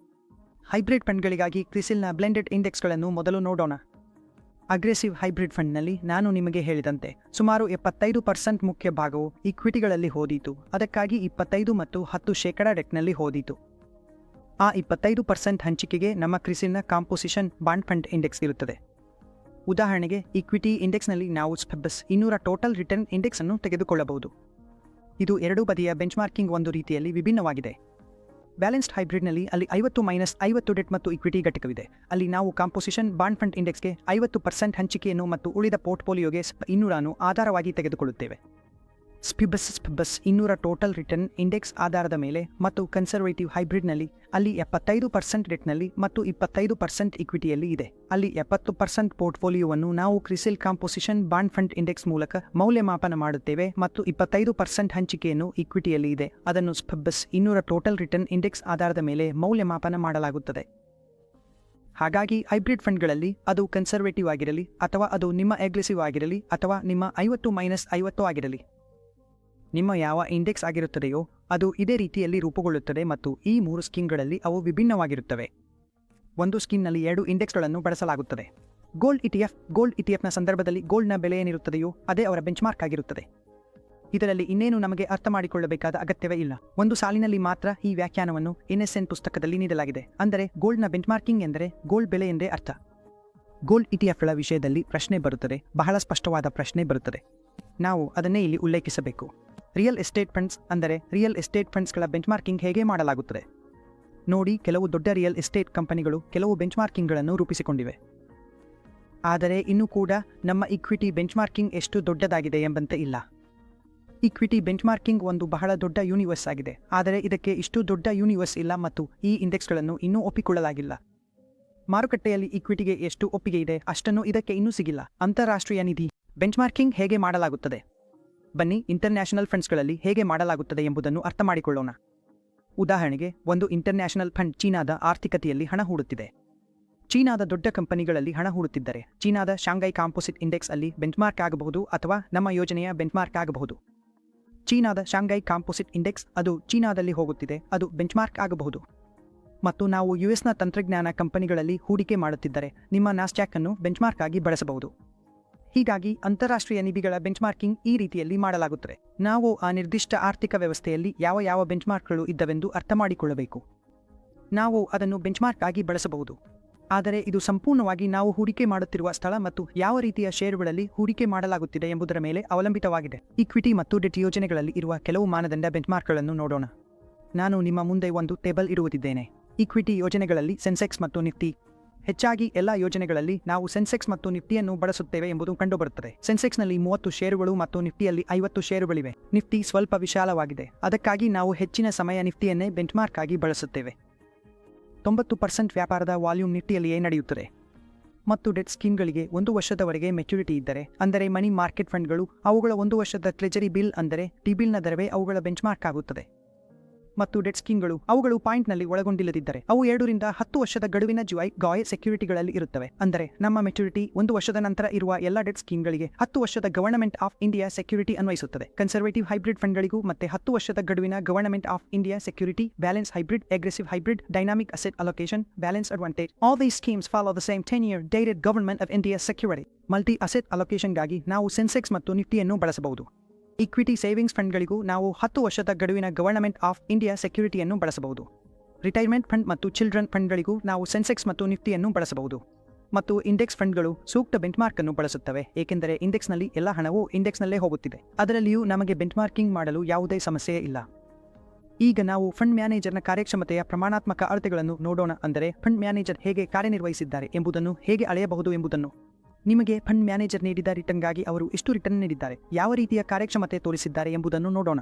ಹೈಬ್ರಿಡ್ ಫಂಡ್ಗಳಿಗಾಗಿ ಕ್ರಿಸಿಲ್ನ ಬ್ಲೆಂಡೆಡ್ ಇಂಡೆಕ್ಸ್ಗಳನ್ನು ಮೊದಲು ನೋಡೋಣ. ಅಗ್ರೆಸಿವ್ ಹೈಬ್ರಿಡ್ ಫಂಡ್ನಲ್ಲಿ ನಾನು ನಿಮಗೆ ಹೇಳಿದಂತೆ ಸುಮಾರು ಎಪ್ಪತ್ತೈದು ಪರ್ಸೆಂಟ್ ಮುಖ್ಯ ಭಾಗವು ಇಕ್ವಿಟಿಗಳಲ್ಲಿ ಹೋದೀತು. ಅದಕ್ಕಾಗಿ ಇಪ್ಪತ್ತೈದು ಮತ್ತು ಹತ್ತು ಶೇಕಡ ಡೆಕ್ನಲ್ಲಿ ಹೋದೀತು. ಆ ಇಪ್ಪತ್ತೈದು ಪರ್ಸೆಂಟ್ ಹಂಚಿಕೆಗೆ ನಮ್ಮ ಕ್ರಿಸಿಲ್ನ ಕಾಂಪೋಸಿಷನ್ ಬಾಂಡ್ ಫಂಡ್ ಇಂಡೆಕ್ಸ್ ಇರುತ್ತದೆ. ಉದಾಹರಣೆಗೆ ಇಕ್ವಿಟಿ ಇಂಡೆಕ್ಸ್ನಲ್ಲಿ ನಾವು ಸ್ಪೆಬಸ್ ಇನ್ನೂರ ಟೋಟಲ್ ರಿಟರ್ನ್ ಇಂಡೆಕ್ಸ್ ಅನ್ನು ತೆಗೆದುಕೊಳ್ಳಬಹುದು. ಇದು ಎರಡೂ ಬದಿಯ ಬೆಂಚ್ಮಾರ್ಕಿಂಗ್ ಒಂದು ರೀತಿಯಲ್ಲಿ ವಿಭಿನ್ನವಾಗಿದೆ. ಬ್ಯಾಲೆನ್ಸ್ಡ್ ಹೈಬ್ರಿಡ್ನಲ್ಲಿ ಅಲ್ಲಿ ಐವತ್ತು ಮೈನಸ್ ಐವತ್ತು ಡೆಟ್ ಮತ್ತು ಇಕ್ವಿಟಿ ಘಟಕವಿದೆ. ಅಲ್ಲಿ ನಾವು ಕಾಂಪೋಸಿಷನ್ ಬಾಂಡ್ ಫಂಡ್ ಇಂಡೆಕ್ಸ್ಗೆ ಐವತ್ತು ಪರ್ಸೆಂಟ್ ಹಂಚಿಕೆಯನ್ನು ಮತ್ತು ಉಳಿದ ಪೋರ್ಟ್ಫೋಲಿಯೋಗೆ ಇನ್ನೂರನ್ನು ಆಧಾರವಾಗಿ ತೆಗೆದುಕೊಳ್ಳುತ್ತೇವೆ. ಸ್ಪಿಬಸ್ ಸ್ಪಿಬಸ್ ಇನ್ನೂರ ಟೋಟಲ್ ರಿಟರ್ನ್ ಇಂಡೆಕ್ಸ್ ಆಧಾರದ ಮೇಲೆ ಮತ್ತು ಕನ್ಸರ್ವೇಟಿವ್ ಹೈಬ್ರಿಡ್ನಲ್ಲಿ ಅಲ್ಲಿ ಎಪ್ಪತ್ತೈದು ಪರ್ಸೆಂಟ್ ರೇಟ್ನಲ್ಲಿ ಮತ್ತು ಇಪ್ಪತ್ತೈದು ಪರ್ಸೆಂಟ್ ಇಕ್ವಿಟಿಯಲ್ಲಿ ಇದೆ. ಅಲ್ಲಿ ಎಪ್ಪತ್ತು ಪರ್ಸೆಂಟ್ ಪೋರ್ಟ್ಫೋಲಿಯೋವನ್ನು ನಾವು CRISIL composition bond fund index ಮೂಲಕ ಮೌಲ್ಯಮಾಪನ ಮಾಡುತ್ತೇವೆ ಮತ್ತು ಇಪ್ಪತ್ತೈದು ಪರ್ಸೆಂಟ್ ಹಂಚಿಕೆಯನ್ನು ಇಕ್ವಿಟಿಯಲ್ಲಿ ಇದೆ. ಅದನ್ನು ಸ್ಪಬ್ಬಸ್ ಇನ್ನೂರ ಟೋಟಲ್ ರಿಟರ್ನ್ ಇಂಡೆಕ್ಸ್ ಆಧಾರದ ಮೇಲೆ ಮೌಲ್ಯಮಾಪನ ಮಾಡಲಾಗುತ್ತದೆ. ಹಾಗಾಗಿ ಹೈಬ್ರಿಡ್ ಫಂಡ್ಗಳಲ್ಲಿ ಅದು ಕನ್ಸರ್ವೇಟಿವ್ ಆಗಿರಲಿ ಅಥವಾ ಅದು ನಿಮ್ಮ ಎಗ್ರೆಸಿವ್ ಆಗಿರಲಿ ಅಥವಾ ನಿಮ್ಮ ಐವತ್ತು ಮೈನಸ್ ಐವತ್ತು ಆಗಿರಲಿ. ನಿಮ್ಮ ಯಾವ ಇಂಡೆಕ್ಸ್ ಆಗಿರುತ್ತದೆಯೋ ಅದು ಇದೇ ರೀತಿಯಲ್ಲಿ ರೂಪುಗೊಳ್ಳುತ್ತದೆ ಮತ್ತು ಈ ಮೂರು ಸ್ಕಿನ್ಗಳಲ್ಲಿ ಅವು ವಿಭಿನ್ನವಾಗಿರುತ್ತವೆ. ಒಂದು ಸ್ಕಿನ್ನಲ್ಲಿ ಎರಡು ಇಂಡೆಕ್ಸ್ಗಳನ್ನು ಬಳಸಲಾಗುತ್ತದೆ. ಗೋಲ್ಡ್ ಇಟಿಎಫ್ ಗೋಲ್ಡ್ ಇಟಿಎಫ್ನ ಸಂದರ್ಭದಲ್ಲಿ ಗೋಲ್ಡ್ನ ಬೆಲೆ ಏನಿರುತ್ತದೆಯೋ ಅದೇ ಅವರ ಬೆಂಚ್ಮಾರ್ಕ್ ಆಗಿರುತ್ತದೆ. ಇದರಲ್ಲಿ ಇನ್ನೇನು ನಮಗೆ ಅರ್ಥ ಮಾಡಿಕೊಳ್ಳಬೇಕಾದ ಅಗತ್ಯವೇ ಇಲ್ಲ. ಒಂದು ಸಾಲಿನಲ್ಲಿ ಮಾತ್ರ ಈ ವ್ಯಾಖ್ಯಾನವನ್ನು ಎನ್ಎಸ್ಎನ್ ಪುಸ್ತಕದಲ್ಲಿ ನೀಡಲಾಗಿದೆ. ಅಂದರೆ ಗೋಲ್ಡ್ನ ಬೆಂಚ್ಮಾರ್ಕಿಂಗ್ ಎಂದರೆ ಗೋಲ್ಡ್ ಬೆಲೆ ಎಂದೇ ಅರ್ಥ. ಗೋಲ್ಡ್ ಇಟಿಎಫ್ಗಳ ವಿಷಯದಲ್ಲಿ ಪ್ರಶ್ನೆ ಬರುತ್ತದೆ. ಬಹಳ ಸ್ಪಷ್ಟವಾದ ಪ್ರಶ್ನೆ ಬರುತ್ತದೆ. ನಾವು ಅದನ್ನೇ ಇಲ್ಲಿ ಉಲ್ಲೇಖಿಸಬೇಕು. ರಿಯಲ್ ಎಸ್ಟೇಟ್ ಫಂಡ್ಸ್ ಅಂದರೆ ರಿಯಲ್ ಎಸ್ಟೇಟ್ ಫಂಡ್ಸ್ಗಳ ಬೆಂಚ್ಮಾರ್ಕಿಂಗ್ ಹೇಗೆ ಮಾಡಲಾಗುತ್ತದೆ? ನೋಡಿ, ಕೆಲವು ದೊಡ್ಡ ರಿಯಲ್ ಎಸ್ಟೇಟ್ ಕಂಪನಿಗಳು ಕೆಲವು ಬೆಂಚ್ಮಾರ್ಕಿಂಗ್ಗಳನ್ನು ರೂಪಿಸಿಕೊಂಡಿವೆ. ಆದರೆ ಇನ್ನೂ ಕೂಡ ನಮ್ಮ ಇಕ್ವಿಟಿ ಬೆಂಚ್ಮಾರ್ಕಿಂಗ್ ಎಷ್ಟು ದೊಡ್ಡದಾಗಿದೆ ಎಂಬಂತೆ ಇಲ್ಲ. ಇಕ್ವಿಟಿ ಬೆಂಚ್ಮಾರ್ಕಿಂಗ್ ಒಂದು ಬಹಳ ದೊಡ್ಡ ಯೂನಿವರ್ಸ್ ಆಗಿದೆ. ಆದರೆ ಇದಕ್ಕೆ ಇಷ್ಟು ದೊಡ್ಡ ಯೂನಿವರ್ಸ್ ಇಲ್ಲ ಮತ್ತು ಈ ಇಂಡೆಕ್ಸ್ಗಳನ್ನು ಇನ್ನೂ ಒಪ್ಪಿಕೊಳ್ಳಲಾಗಿಲ್ಲ. ಮಾರುಕಟ್ಟೆಯಲ್ಲಿ ಇಕ್ವಿಟಿಗೆ ಎಷ್ಟು ಒಪ್ಪಿಗೆ ಇದೆ ಅಷ್ಟನ್ನು ಇದಕ್ಕೆ ಇನ್ನೂ ಸಿಗಿಲ್ಲ. ಅಂತಾರಾಷ್ಟ್ರೀಯ ನಿಧಿ ಬೆಂಚ್ಮಾರ್ಕಿಂಗ್ ಹೇಗೆ ಮಾಡಲಾಗುತ್ತದೆ? ಬನ್ನಿ ಇಂಟರ್ನ್ಯಾಷನಲ್ ಫಂಡ್ಸ್ಗಳಲ್ಲಿ ಹೇಗೆ ಮಾಡಲಾಗುತ್ತದೆ ಎಂಬುದನ್ನು ಅರ್ಥ ಮಾಡಿಕೊಳ್ಳೋಣ ಉದಾಹರಣೆಗೆ, ಒಂದು ಇಂಟರ್ನ್ಯಾಷನಲ್ ಫಂಡ್ ಚೀನಾದ ಆರ್ಥಿಕತೆಯಲ್ಲಿ ಹಣ ಹೂಡುತ್ತಿದೆ. ಚೀನಾದ ದೊಡ್ಡ ಕಂಪನಿಗಳಲ್ಲಿ ಹಣ ಹೂಡುತ್ತಿದ್ದರೆ, ಚೀನಾದ ಶಾಂಘೈ ಕಾಂಪೋಸಿಟ್ ಇಂಡೆಕ್ಸ್ ಅಲ್ಲಿ ಬೆಂಚ್ಮಾರ್ಕ್ ಆಗಬಹುದು ಅಥವಾ ನಮ್ಮ ಯೋಜನೆಯ ಬೆಂಚ್ಮಾರ್ಕ್ ಆಗಬಹುದು. ಚೀನಾದ ಶಾಂಘೈ ಕಾಂಪೋಸಿಟ್ ಇಂಡೆಕ್ಸ್ ಅದು ಚೀನಾದಲ್ಲಿ ಹೋಗುತ್ತಿದೆ, ಅದು ಬೆಂಚ್ಮಾರ್ಕ್ ಆಗಬಹುದು. ಮತ್ತು ನಾವು ಯುಎಸ್ನ ತಂತ್ರಜ್ಞಾನ ಕಂಪನಿಗಳಲ್ಲಿ ಹೂಡಿಕೆ ಮಾಡುತ್ತಿದ್ದರೆ, ನಿಮ್ಮ ನಾಸ್ಟ್ಯಾಕ್ ಅನ್ನು ಬೆಂಚ್ಮಾರ್ಕ್ ಆಗಿ ಬಳಸಬಹುದು. ಹೀಗಾಗಿ ಅಂತಾರಾಷ್ಟ್ರೀಯ ನಿಧಿಗಳ ಬೆಂಚ್ಮಾರ್ಕಿಂಗ್ ಈ ರೀತಿಯಲ್ಲಿ ಮಾಡಲಾಗುತ್ತದೆ. ನಾವು ಆ ನಿರ್ದಿಷ್ಟ ಆರ್ಥಿಕ ವ್ಯವಸ್ಥೆಯಲ್ಲಿ ಯಾವ ಯಾವ ಬೆಂಚ್ಮಾರ್ಕ್ಗಳು ಇದ್ದವೆಂದು ಅರ್ಥ ಮಾಡಿಕೊಳ್ಳಬೇಕು ನಾವು ಅದನ್ನು ಬೆಂಚ್ಮಾರ್ಕ್ ಆಗಿ ಬಳಸಬಹುದು. ಆದರೆ ಇದು ಸಂಪೂರ್ಣವಾಗಿ ನಾವು ಹೂಡಿಕೆ ಮಾಡುತ್ತಿರುವ ಸ್ಥಳ ಮತ್ತು ಯಾವ ರೀತಿಯ ಷೇರುಗಳಲ್ಲಿ ಹೂಡಿಕೆ ಮಾಡಲಾಗುತ್ತಿದೆ ಎಂಬುದರ ಮೇಲೆ ಅವಲಂಬಿತವಾಗಿದೆ. ಇಕ್ವಿಟಿ ಮತ್ತು ಡೆಟ್ ಯೋಜನೆಗಳಲ್ಲಿ ಇರುವ ಕೆಲವು ಮಾನದಂಡ ಬೆಂಚ್ಮಾರ್ಕ್ಗಳನ್ನು ನೋಡೋಣ. ನಾನು ನಿಮ್ಮ ಮುಂದೆ ಒಂದು ಟೇಬಲ್ ಇರುವುದಿದ್ದೇನೆ ಇಕ್ವಿಟಿ ಯೋಜನೆಗಳಲ್ಲಿ ಸೆನ್ಸೆಕ್ಸ್ ಮತ್ತು ನಿಫ್ಟಿ ಹೆಚ್ಚಾಗಿ ಎಲ್ಲ ಯೋಜನೆಗಳಲ್ಲಿ ನಾವು ಸೆನ್ಸೆಕ್ಸ್ ಮತ್ತು ನಿಫ್ಟಿಯನ್ನು ಬಳಸುತ್ತೇವೆ ಎಂಬುದು ಕಂಡುಬರುತ್ತದೆ. ಸೆನ್ಸೆಕ್ಸ್ನಲ್ಲಿ ಮೂವತ್ತು ಷೇರುಗಳು ಮತ್ತು ನಿಫ್ಟಿಯಲ್ಲಿ ಐವತ್ತು ಷೇರುಗಳಿವೆ. ನಿಫ್ಟಿ ಸ್ವಲ್ಪ ವಿಶಾಲವಾಗಿದೆ. ಅದಕ್ಕಾಗಿ ನಾವು ಹೆಚ್ಚಿನ ಸಮಯ ನಿಫ್ಟಿಯನ್ನೇ ಬೆಂಚ್ಮಾರ್ಕ್ ಆಗಿ ಬಳಸುತ್ತೇವೆ. ತೊಂಬತ್ತು ಪರ್ಸೆಂಟ್ ವ್ಯಾಪಾರದ ವಾಲ್ಯೂಮ್ ನಿಫ್ಟಿಯಲ್ಲಿಯೇ ನಡೆಯುತ್ತದೆ. ಮತ್ತು ಡೆಟ್ ಸ್ಕೀಮ್ಗಳಿಗೆ ಒಂದು ವರ್ಷದವರೆಗೆ ಮೆಚುರಿಟಿ ಇದ್ದರೆ, ಅಂದರೆ ಮನಿ ಮಾರ್ಕೆಟ್ ಫಂಡ್ಗಳು, ಅವುಗಳ ಒಂದು ವರ್ಷದ ಟ್ರೆಜರಿ ಬಿಲ್ ಅಂದರೆ ಟಿ ಬಿಲ್ನ ದರವೇ ಅವುಗಳ ಬೆಂಚ್ಮಾರ್ಕ್ ಆಗುತ್ತದೆ. ಮತ್ತು ಡೆಡ್ ಸ್ಕೀಮ್ಗಳು ಅವುಗಳು ಪಾಯಿಂಟ್ನಲ್ಲಿ ಒಳಗೊಂಡಿಲ್ಲದಿದ್ದರೆ ಅವು ಎರಡರಿಂದ ಹತ್ತು ವರ್ಷದ ಗಡುವಿನ ಜುವೈ ಗಾಯ ಸೆಕ್ಯೂರಿಟಿಗಳಲ್ಲಿ ಇರುತ್ತವೆ. ಅಂದರೆ ನಮ್ಮ ಮೆಚುರಿಟಿ ಒಂದು ವರ್ಷದ ನಂತರ ಇರುವ ಎಲ್ಲ ಡೆಡ್ ಸ್ಕೀಮ್ಗಳಿಗೆ ಹತ್ತು ವರ್ಷದ ಗವರ್ನಮೆಂಟ್ ಆಫ್ ಇಂಡಿಯಾ ಸೆಕ್ಯೂರಿಟಿ ಅನ್ವಯಿಸುತ್ತದೆ. ಕನ್ಸರ್ವೇಟಿವ್ ಹೈಬ್ರಿಡ್ ಫಂಡ್ಗಳಿಗೂ ಮತ್ತೆ ಹತ್ತು ವರ್ಷದ ಗಡುವಿನ government of India security, balance hybrid, aggressive hybrid, dynamic asset allocation balance advantage all these schemes follow the same ten year direct government of India security multi asset ಅಲೋಕೇಶನ್ಗಾಗಿ ನಾವು ಸೆನ್ಸೆಕ್ಸ್ ಮತ್ತು ನಿಫ್ಟಿಯನ್ನು ಬಳಸಬಹುದು. Equity savings ಫಂಡ್ಗಳಿಗೂ ನಾವು ಹತ್ತು ವರ್ಷದ ಗಡುವಿನ ಗವರ್ನಮೆಂಟ್ ಆಫ್ ಇಂಡಿಯಾ ಸೆಕ್ಯೂರಿಟಿಯನ್ನು ಬಳಸಬಹುದು. Retirement fund ಮತ್ತು ಚಿಲ್ಡ್ರನ್ ಫಂಡ್ಗಳಿಗೂ ನಾವು ಸೆನ್ಸೆಕ್ಸ್ ಮತ್ತು ನಿಫ್ಟಿಯನ್ನು ಬಳಸಬಹುದು. ಮತ್ತು ಇಂಡೆಕ್ಸ್ ಫಂಡ್ಗಳು ಸೂಕ್ತ ಬೆಂಚ್ಮಾರ್ಕ್ ಅನ್ನು ಬಳಸುತ್ತವೆ, ಏಕೆಂದರೆ ಇಂಡೆಕ್ಸ್ನಲ್ಲಿ ಎಲ್ಲ ಹಣವು ಇಂಡೆಕ್ಸ್ನಲ್ಲೇ ಹೋಗುತ್ತಿದೆ. ಅದರಲ್ಲಿಯೂ ನಮಗೆ ಬೆಂಚ್ಮಾರ್ಕಿಂಗ್ ಮಾಡಲು ಯಾವುದೇ ಸಮಸ್ಯೆ ಇಲ್ಲ. ಈಗ ನಾವು ಫಂಡ್ ಮ್ಯಾನೇಜರ್ನ ಕಾರ್ಯಕ್ಷಮತೆಯ ಪ್ರಮಾಣಾತ್ಮಕ ಅಳತೆಗಳನ್ನು ನೋಡೋಣ ಅಂದರೆ ಫಂಡ್ ಮ್ಯಾನೇಜರ್ ಹೇಗೆ ಕಾರ್ಯನಿರ್ವಹಿಸಿದ್ದಾರೆ ಎಂಬುದನ್ನು ಹೇಗೆ ಅಳೆಯಬಹುದು ಎಂಬುದನ್ನು. ನಿಮಗೆ ಫಂಡ್ ಮ್ಯಾನೇಜರ್ ನೀಡಿದ ರಿಟರ್ನ್ಗಾಗಿ ಅವರು ಎಷ್ಟು ರಿಟರ್ನ್ ನೀಡಿದ್ದಾರೆ, ಯಾವ ರೀತಿಯ ಕಾರ್ಯಕ್ಷಮತೆ ತೋರಿಸಿದ್ದಾರೆ ಎಂಬುದನ್ನು ನೋಡೋಣ.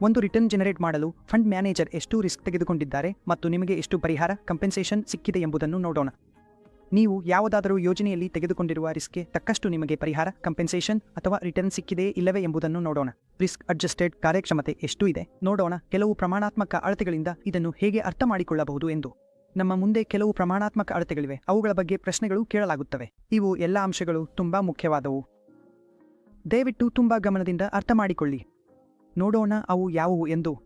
ಒಂದು ರಿಟರ್ನ್ ಜನರೇಟ್ ಮಾಡಲು ಫಂಡ್ ಮ್ಯಾನೇಜರ್ ಎಷ್ಟು ರಿಸ್ಕ್ ತೆಗೆದುಕೊಂಡಿದ್ದಾರೆ ಮತ್ತು ನಿಮಗೆ ಎಷ್ಟು ಪರಿಹಾರ ಕಂಪೆನ್ಸೇಷನ್ ಸಿಕ್ಕಿದೆ ಎಂಬುದನ್ನು ನೋಡೋಣ. ನೀವು ಯಾವುದಾದರೂ ಯೋಜನೆಯಲ್ಲಿ ತೆಗೆದುಕೊಂಡಿರುವ ರಿಸ್ಕ್ಗೆ ತಕ್ಕಷ್ಟು ನಿಮಗೆ ಪರಿಹಾರ ಕಂಪೆನ್ಸೇಷನ್ ಅಥವಾ ರಿಟರ್ನ್ ಸಿಕ್ಕಿದೆಯೇ ಇಲ್ಲವೇ ಎಂಬುದನ್ನು ನೋಡೋಣ. ರಿಸ್ಕ್ ಅಡ್ಜಸ್ಟೆಡ್ ಕಾರ್ಯಕ್ಷಮತೆ ಎಷ್ಟು ಇದೆ, ನೋಡೋಣ. ಕೆಲವು ಪ್ರಮಾಣಾತ್ಮಕ ಅಳತೆಗಳಿಂದ ಇದನ್ನು ಹೇಗೆ ಅರ್ಥ ಮಾಡಿಕೊಳ್ಳಬಹುದು ಎಂದು. ನಮ್ಮ ಮುಂದೆ ಕೆಲವು ಪ್ರಮಾಣಾತ್ಮಕ ಅಳತೆಗಳಿವೆ. ಅವುಗಳ ಬಗ್ಗೆ ಪ್ರಶ್ನೆಗಳು ಕೇಳಲಾಗುತ್ತವೆ. ಇವು ಎಲ್ಲ ಅಂಶಗಳು ತುಂಬಾ ಮುಖ್ಯವಾದವು. ದಯವಿಟ್ಟು ತುಂಬಾ ಗಮನದಿಂದ ಅರ್ಥ ಮಾಡಿಕೊಳ್ಳಿ. ನೋಡೋಣ ಅವು ಯಾವುವು ಎಂದು.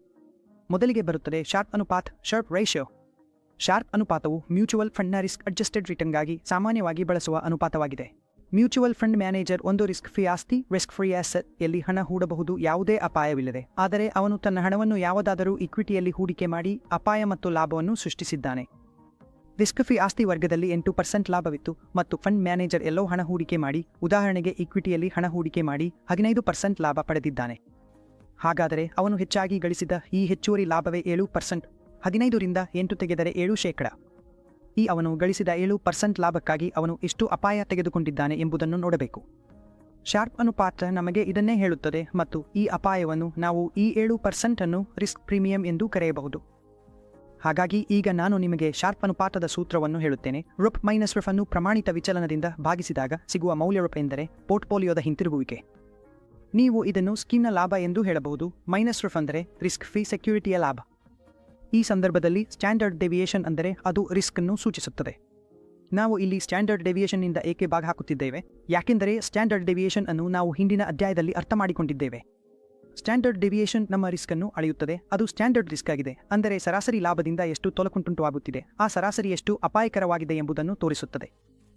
ಮೊದಲಿಗೆ ಬರುತ್ತದೆ ಶಾರ್ಪ್ ಅನುಪಾತ್, ಶಾರ್ಪ್ ರೇಷಿಯೋ. ಶಾರ್ಪ್ ಅನುಪಾತವು ಮ್ಯೂಚುವಲ್ ಫಂಡ್ನ ರಿಸ್ಕ್ ಅಡ್ಜಸ್ಟೆಡ್ ರಿಟರ್ನ್ಗಾಗಿ ಸಾಮಾನ್ಯವಾಗಿ ಬಳಸುವ ಅನುಪಾತವಾಗಿದೆ. ಮ್ಯೂಚುವಲ್ ಫಂಡ್ ಮ್ಯಾನೇಜರ್ ಒಂದು ರಿಸ್ಕ್ ಫ್ರೀ ಆಸ್ತಿ, ರಿಸ್ಕ್ ಫ್ರೀ ಆಸೆಟ್ ಎಲ್ಲಿ ಹಣ ಹೂಡಬಹುದು ಯಾವುದೇ ಅಪಾಯವಿಲ್ಲದೆ. ಆದರೆ ಅವನು ತನ್ನ ಹಣವನ್ನು ಯಾವುದಾದರೂ ಇಕ್ವಿಟಿಯಲ್ಲಿ ಹೂಡಿಕೆ ಮಾಡಿ ಅಪಾಯ ಮತ್ತು ಲಾಭವನ್ನು ಸೃಷ್ಟಿಸಿದ್ದಾನೆ. ರಿಸ್ಕ್ ಫ್ರೀ ಆಸ್ತಿ ವರ್ಗದಲ್ಲಿ ಎಂಟು ಪರ್ಸೆಂಟ್ ಲಾಭವಿತ್ತು ಮತ್ತು ಫಂಡ್ ಮ್ಯಾನೇಜರ್ ಎಲ್ಲೋ ಹಣ ಹೂಡಿಕೆ ಮಾಡಿ, ಉದಾಹರಣೆಗೆ ಇಕ್ವಿಟಿಯಲ್ಲಿ ಹಣ ಹೂಡಿಕೆ ಮಾಡಿ ಹದಿನೈದು ಪರ್ಸೆಂಟ್ ಲಾಭ ಪಡೆದಿದ್ದಾನೆ. ಹಾಗಾದರೆ ಅವನು ಹೆಚ್ಚಾಗಿ ಗಳಿಸಿದ ಈ ಹೆಚ್ಚುವರಿ ಲಾಭವೇ ಏಳು ಪರ್ಸೆಂಟ್? ಹದಿನೈದರಿಂದ ಎಂಟು ತೆಗೆದರೆ ಏಳು ಶೇಕಡ. ಈ ಅವನು ಗಳಿಸಿದ ಏಳು ಪರ್ಸೆಂಟ್ ಲಾಭಕ್ಕಾಗಿ ಅವನು ಎಷ್ಟು ಅಪಾಯ ತೆಗೆದುಕೊಂಡಿದ್ದಾನೆ ಎಂಬುದನ್ನು ನೋಡಬೇಕು. ಶಾರ್ಪ್ ಅನುಪಾತ ನಮಗೆ ಇದನ್ನೇ ಹೇಳುತ್ತದೆ ಮತ್ತು ಈ ಅಪಾಯವನ್ನು ನಾವು ಈ ಏಳು ಪರ್ಸೆಂಟನ್ನು ರಿಸ್ಕ್ ಪ್ರೀಮಿಯಂ ಎಂದು ಕರೆಯಬಹುದು. ಹಾಗಾಗಿ ಈಗ ನಾನು ನಿಮಗೆ ಶಾರ್ಪ್ ಅನುಪಾತದ ಸೂತ್ರವನ್ನು ಹೇಳುತ್ತೇನೆ. ರುಪ್ ಮೈನಸ್ ರುಫ್ ಅನ್ನು ಪ್ರಮಾಣಿತ ವಿಚಲನದಿಂದ ಭಾಗಿಸಿದಾಗ ಸಿಗುವ ಮೌಲ್ಯ ರುಪ್ ಎಂದರೆ ಪೋರ್ಟ್ಫೋಲಿಯೋದ ಹಿಂತಿರುಗುವಿಕೆ. ನೀವು ಇದನ್ನು ಸ್ಕೀಮ್ನ ಲಾಭ ಎಂದು ಹೇಳಬಹುದು. ಮೈನಸ್ ರುಫ್ ಅಂದರೆ ರಿಸ್ಕ್ ಫ್ರೀ ಸೆಕ್ಯೂರಿಟಿಯ ಲಾಭ. ಈ ಸಂದರ್ಭದಲ್ಲಿ ಸ್ಟ್ಯಾಂಡರ್ಡ್ ಡೆವಿಯೇಷನ್ ಅಂದರೆ ಅದು ರಿಸ್ಕ್ ಅನ್ನು ಸೂಚಿಸುತ್ತದೆ. ನಾವು ಇಲ್ಲಿ ಸ್ಟ್ಯಾಂಡರ್ಡ್ ಡೆವಿಯೇಷನ್ನಿಂದ ಏಕೆ ಭಾಗ ಹಾಕುತ್ತಿದ್ದೇವೆ? ಯಾಕೆಂದರೆ ಸ್ಟ್ಯಾಂಡರ್ಡ್ ಡೆವಿಯೇಷನ್ ಅನ್ನು ನಾವು ಹಿಂದಿನ ಅಧ್ಯಾಯದಲ್ಲಿ ಅರ್ಥ ಮಾಡಿಕೊಂಡಿದ್ದೇವೆ ಸ್ಟ್ಯಾಂಡರ್ಡ್ ಡೆವಿಯೇಷನ್ ನಮ್ಮ ರಿಸ್ಕ್ ಅನ್ನು ಅಳೆಯುತ್ತದೆ. ಅದು ಸ್ಟ್ಯಾಂಡರ್ಡ್ ರಿಸ್ಕ್ ಆಗಿದೆ ಅಂದರೆ ಸರಾಸರಿ ಲಾಭದಿಂದ ಎಷ್ಟು ತೊಲಕುಂಟುಂಟು ಆಗುತ್ತಿದೆ. ಆ ಸರಾಸರಿ ಎಷ್ಟು ಅಪಾಯಕರವಾಗಿದೆ ಎಂಬುದನ್ನು ತೋರಿಸುತ್ತದೆ.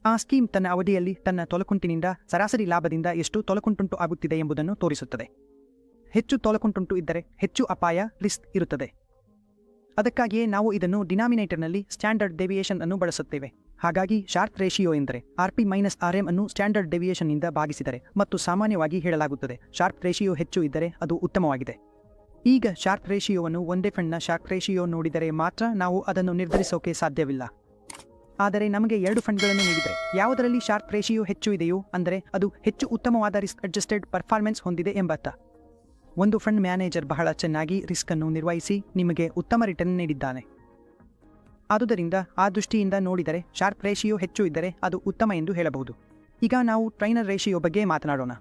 ಆ ಸ್ಕೀಮ್ ತನ್ನ ಅವಧಿಯಲ್ಲಿ ತನ್ನ ತೊಲಕುಂಟಿನಿಂದ ಸರಾಸರಿ ಲಾಭದಿಂದ ಎಷ್ಟು ತೊಲಕುಂಟುಂಟು ಆಗುತ್ತಿದೆ ಎಂಬುದನ್ನು ತೋರಿಸುತ್ತದೆ. ಹೆಚ್ಚು ತೊಲಕುಂಟುಂಟು ಇದ್ದರೆ ಹೆಚ್ಚು ಅಪಾಯ, ರಿಸ್ಕ್ ಇರುತ್ತದೆ. ಅದಕ್ಕಾಗಿಯೇ ನಾವು ಇದನ್ನು ಡಿನಾಮಿನೇಟರ್ನಲ್ಲಿ ಸ್ಟ್ಯಾಂಡರ್ಡ್ ಡೆವಿಯೇಷನ್ ಅನ್ನು ಬಳಸುತ್ತೇವೆ. ಹಾಗಾಗಿ ಶಾರ್ಪ್ ರೇಷಿಯೋ ಎಂದರೆ R P minus R M ಅನ್ನು ಸ್ಟ್ಯಾಂಡರ್ಡ್ ಡೆವಿಯೇಷನ್ನಿಂದ ಭಾಗಿಸಿದರೆ ಮತ್ತು ಸಾಮಾನ್ಯವಾಗಿ ಹೇಳಲಾಗುತ್ತದೆ ಶಾರ್ಪ್ ರೇಷಿಯೋ ಹೆಚ್ಚು ಇದ್ದರೆ ಅದು ಉತ್ತಮವಾಗಿದೆ. ಈಗ ಶಾರ್ಪ್ ರೇಷಿಯೋವನ್ನು ಒಂದೇ ಫಂಡ್ನ ಶಾರ್ಪ್ ರೇಷಿಯೋ ನೋಡಿದರೆ ಮಾತ್ರ ನಾವು ಅದನ್ನು ನಿರ್ಧರಿಸೋಕೆ ಸಾಧ್ಯವಿಲ್ಲ. ಆದರೆ ನಮಗೆ ಎರಡು ಫಂಡ್ಗಳನ್ನು ನೀಡಿದರೆ, ಯಾವುದರಲ್ಲಿ ಶಾರ್ಪ್ ರೇಷಿಯೋ ಹೆಚ್ಚು ಇದೆಯೋ ಅಂದರೆ ಅದು ಹೆಚ್ಚು ಉತ್ತಮವಾದ ರಿಸ್ಕ್ ಅಡ್ಜಸ್ಟೆಡ್ ಪರ್ಫಾರ್ಮೆನ್ಸ್ ಹೊಂದಿದೆ ಎಂಬರ್ಥ. ಒಂದು ಫಂಡ್ ಮ್ಯಾನೇಜರ್ ಬಹಳ ಚೆನ್ನಾಗಿ ರಿಸ್ಕ್ ಅನ್ನು ನಿರ್ವಹಿಸಿ ನಿಮಗೆ ಉತ್ತಮ ರಿಟರ್ನ್ ನೀಡಿದ್ದಾನೆ. ಆದುದರಿಂದ ಆ ದೃಷ್ಟಿಯಿಂದ ನೋಡಿದರೆ ಶಾರ್ಪ್ ರೇಷಿಯೋ ಹೆಚ್ಚು ಇದ್ದರೆ ಅದು ಉತ್ತಮ ಎಂದು ಹೇಳಬಹುದು. ಈಗ ನಾವು ಟ್ರೈನರ್ ರೇಷಿಯೋ ಬಗ್ಗೆ ಮಾತನಾಡೋಣ.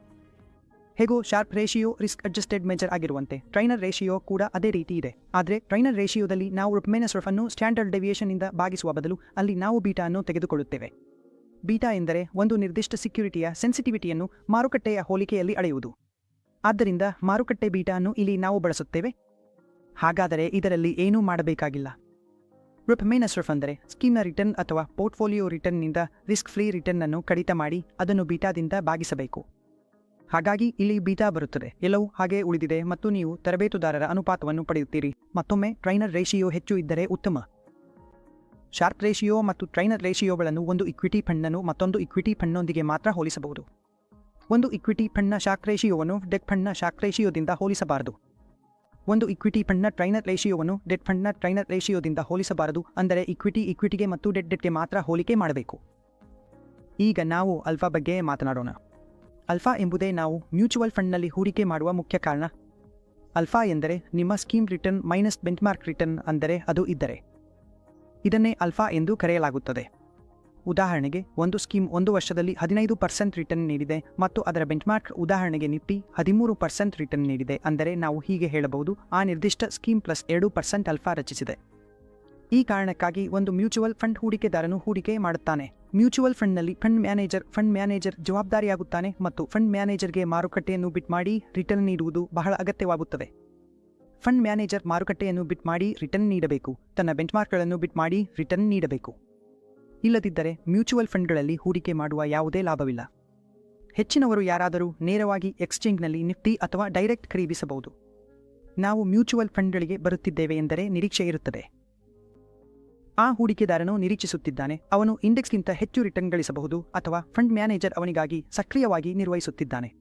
ಹೇಗೋ Sharpe ratio risk adjusted measure ಆಗಿರುವಂತೆ Treynor ratio ಕೂಡ ಅದೇ ರೀತಿ ಇದೆ. ಆದರೆ ಟ್ರೈನರ್ ರೇಷಿಯೋದಲ್ಲಿ ನಾವು ರುಪ್ಮೇನ ರಫ್ ಅನ್ನು ಸ್ಟ್ಯಾಂಡರ್ಡ್ ಡೆವಿಯೇಷನ್ನಿಂದ ಭಾಗಿಸುವ ಬದಲು ಅಲ್ಲಿ ನಾವು ಬೀಟಾ ಅನ್ನು ತೆಗೆದುಕೊಳ್ಳುತ್ತೇವೆ. ಬೀಟಾ ಎಂದರೆ ಒಂದು ನಿರ್ದಿಷ್ಟ ಸೆಕ್ಯೂರಿಟಿಯ ಸೆನ್ಸಿಟಿವಿಟಿಯನ್ನು ಮಾರುಕಟ್ಟೆಯ ಹೋಲಿಕೆಯಲ್ಲಿ ಅಳೆಯುವುದು. ಆದ್ದರಿಂದ ಮಾರುಕಟ್ಟೆ ಬೀಟಾ ಅನ್ನು ಇಲ್ಲಿ ನಾವು ಬಳಸುತ್ತೇವೆ. ಹಾಗಾದರೆ ಇದರಲ್ಲಿ ಏನೂ ಮಾಡಬೇಕಾಗಿಲ್ಲ. ರುಪ್ ಸರ್ಫ್ ರುಫ್ ಅಂದರೆ ಸ್ಕೀಮ್ನ ರಿಟರ್ನ್ ಅಥವಾ ಪೋರ್ಟ್ಫೋಲಿಯೋ ರಿಟರ್ನ್ನಿಂದ ರಿಸ್ಕ್ ಫ್ರೀ ರಿಟರ್ನ್ ಅನ್ನು ಕಡಿತ ಮಾಡಿ ಅದನ್ನು ಬೀಟಾದಿಂದ ಭಾಗಿಸಬೇಕು ಹಾಗಾಗಿ ಇಲ್ಲಿ ಬೀಟಾ ಬರುತ್ತದೆ. ಎಲ್ಲವೂ ಹಾಗೆ ಉಳಿದಿದೆ ಮತ್ತು ನೀವು ತರಬೇತುದಾರರ ಅನುಪಾತವನ್ನು ಪಡೆಯುತ್ತೀರಿ. ಮತ್ತೊಮ್ಮೆ ಟ್ರೈನರ್ ರೇಷಿಯೋ ಹೆಚ್ಚು ಇದ್ದರೆ ಉತ್ತಮ. ಶಾರ್ಪ್ ರೇಷಿಯೋ ಮತ್ತು ಟ್ರೈನರ್ ರೇಷಿಯೋಗಳನ್ನು ಒಂದು ಇಕ್ವಿಟಿ ಫಂಡ್ನನ್ನು ಮತ್ತೊಂದು ಇಕ್ವಿಟಿ ಫಂಡ್ನೊಂದಿಗೆ ಮಾತ್ರ ಹೋಲಿಸಬಹುದು. ಒಂದು ಇಕ್ವಿಟಿ ಫಂಡ್ನ ಶಾಕ್ ರೇಷಿಯೋವನ್ನು ಡೆಕ್ ಫಂಡ್ನ ಶಾಕ್ ರೇಷಿಯೋದಿಂದ ಹೋಲಿಸಬಾರದು. ಒಂದು ಇಕ್ವಿಟಿ ಫಂಡ್ನ ಟ್ರೈನರ್ ರೇಷಿಯೋವನ್ನು ಡೆಟ್ ಫಂಡ್ನ ಟ್ರೈನರ್ ರೇಷಿಯೋದಿಂದ ಹೋಲಿಸಬಾರದು. ಅಂದರೆ ಇಕ್ವಿಟಿ ಇಕ್ವಿಟಿಗೆ ಮತ್ತು ಡೆಟ್ ಡೆಟ್ಗೆ ಮಾತ್ರ ಹೋಲಿಕೆ ಮಾಡಬೇಕು. ಈಗ ನಾವು ಅಲ್ಫಾ ಬಗ್ಗೆ ಮಾತನಾಡೋಣ. ಅಲ್ಫಾ ಎಂಬುದೇ ನಾವು ಮ್ಯೂಚುವಲ್ ಫಂಡ್ನಲ್ಲಿ ಹೂಡಿಕೆ ಮಾಡುವ ಮುಖ್ಯ ಕಾರಣ. ಅಲ್ಫಾ ಎಂದರೆ ನಿಮ್ಮ scheme return minus benchmark return ಅಂದರೆ ಅದು ಇದ್ದರೆ. ಇದನ್ನೇ ಅಲ್ಫಾ ಎಂದು ಕರೆಯಲಾಗುತ್ತದೆ. ಉದಾಹರಣೆಗೆ ಒಂದು ಸ್ಕೀಮ್ ಒಂದು ವರ್ಷದಲ್ಲಿ ಹದಿನೈದು ಪರ್ಸೆಂಟ್ ರಿಟರ್ನ್ ನೀಡಿದೆ ಮತ್ತು ಅದರ ಬೆಂಚ್ಮಾರ್ಕ್ ಉದಾಹರಣೆಗೆ ನಿಫ್ಟಿ ಹದಿಮೂರು ಪರ್ಸೆಂಟ್ ರಿಟರ್ನ್ ನೀಡಿದೆ ಅಂದರೆ ನಾವು ಹೀಗೆ ಹೇಳಬಹುದು, ಆ ನಿರ್ದಿಷ್ಟ ಸ್ಕೀಮ್ ಪ್ಲಸ್ ಎರಡು ಪರ್ಸೆಂಟ್ ಅಲ್ಫಾ ರಚಿಸಿದೆ. ಈ ಕಾರಣಕ್ಕಾಗಿ ಒಂದು ಮ್ಯೂಚುವಲ್ ಫಂಡ್ ಹೂಡಿಕೆದಾರನು ಹೂಡಿಕೆ ಮಾಡುತ್ತಾನೆ. ಮ್ಯೂಚುವಲ್ ಫಂಡ್ನಲ್ಲಿ ಫಂಡ್ ಮ್ಯಾನೇಜರ್ ಫಂಡ್ ಮ್ಯಾನೇಜರ್ ಜವಾಬ್ದಾರಿಯಾಗುತ್ತಾನೆ ಮತ್ತು ಫಂಡ್ ಮ್ಯಾನೇಜರ್ಗೆ ಮಾರುಕಟ್ಟೆಯನ್ನು ಬಿಟ್ ಮಾಡಿ ರಿಟರ್ನ್ ನೀಡುವುದು ಬಹಳ ಅಗತ್ಯವಾಗುತ್ತದೆ. ಫಂಡ್ ಮ್ಯಾನೇಜರ್ ಮಾರುಕಟ್ಟೆಯನ್ನು ಬಿಟ್ ಮಾಡಿ ರಿಟರ್ನ್ ನೀಡಬೇಕು, ತನ್ನ ಬೆಂಚ್ಮಾರ್ಕ್ಗಳನ್ನು ಬಿಟ್ ಮಾಡಿ ರಿಟರ್ನ್ ನೀಡಬೇಕು. ಇಲ್ಲದಿದ್ದರೆ ಮ್ಯೂಚುವಲ್ ಫಂಡ್ಗಳಲ್ಲಿ ಹೂಡಿಕೆ ಮಾಡುವ ಯಾವುದೇ ಲಾಭವಿಲ್ಲ. ಹೆಚ್ಚಿನವರು ಯಾರಾದರೂ ನೇರವಾಗಿ ಎಕ್ಸ್ಚೇಂಜ್ನಲ್ಲಿ ನಿಫ್ಟಿ ಅಥವಾ ಡೈರೆಕ್ಟ್ ಖರೀದಿಸಬಹುದು. ನಾವು ಮ್ಯೂಚುವಲ್ ಫಂಡ್ಗಳಿಗೆ ಬರುತ್ತಿದ್ದೇವೆ ಎಂದರೆ ನಿರೀಕ್ಷೆ ಇರುತ್ತದೆ. ಆ ಹೂಡಿಕೆದಾರನು ನಿರೀಕ್ಷಿಸುತ್ತಿದ್ದಾನೆ, ಅವನು ಇಂಡೆಕ್ಸ್ಗಿಂತ ಹೆಚ್ಚು ರಿಟರ್ನ್ ಗಳಿಸಬಹುದು ಅಥವಾ ಫಂಡ್ ಮ್ಯಾನೇಜರ್ ಅವನಿಗಾಗಿ ಸಕ್ರಿಯವಾಗಿ ನಿರ್ವಹಿಸುತ್ತಿದ್ದಾನೆ.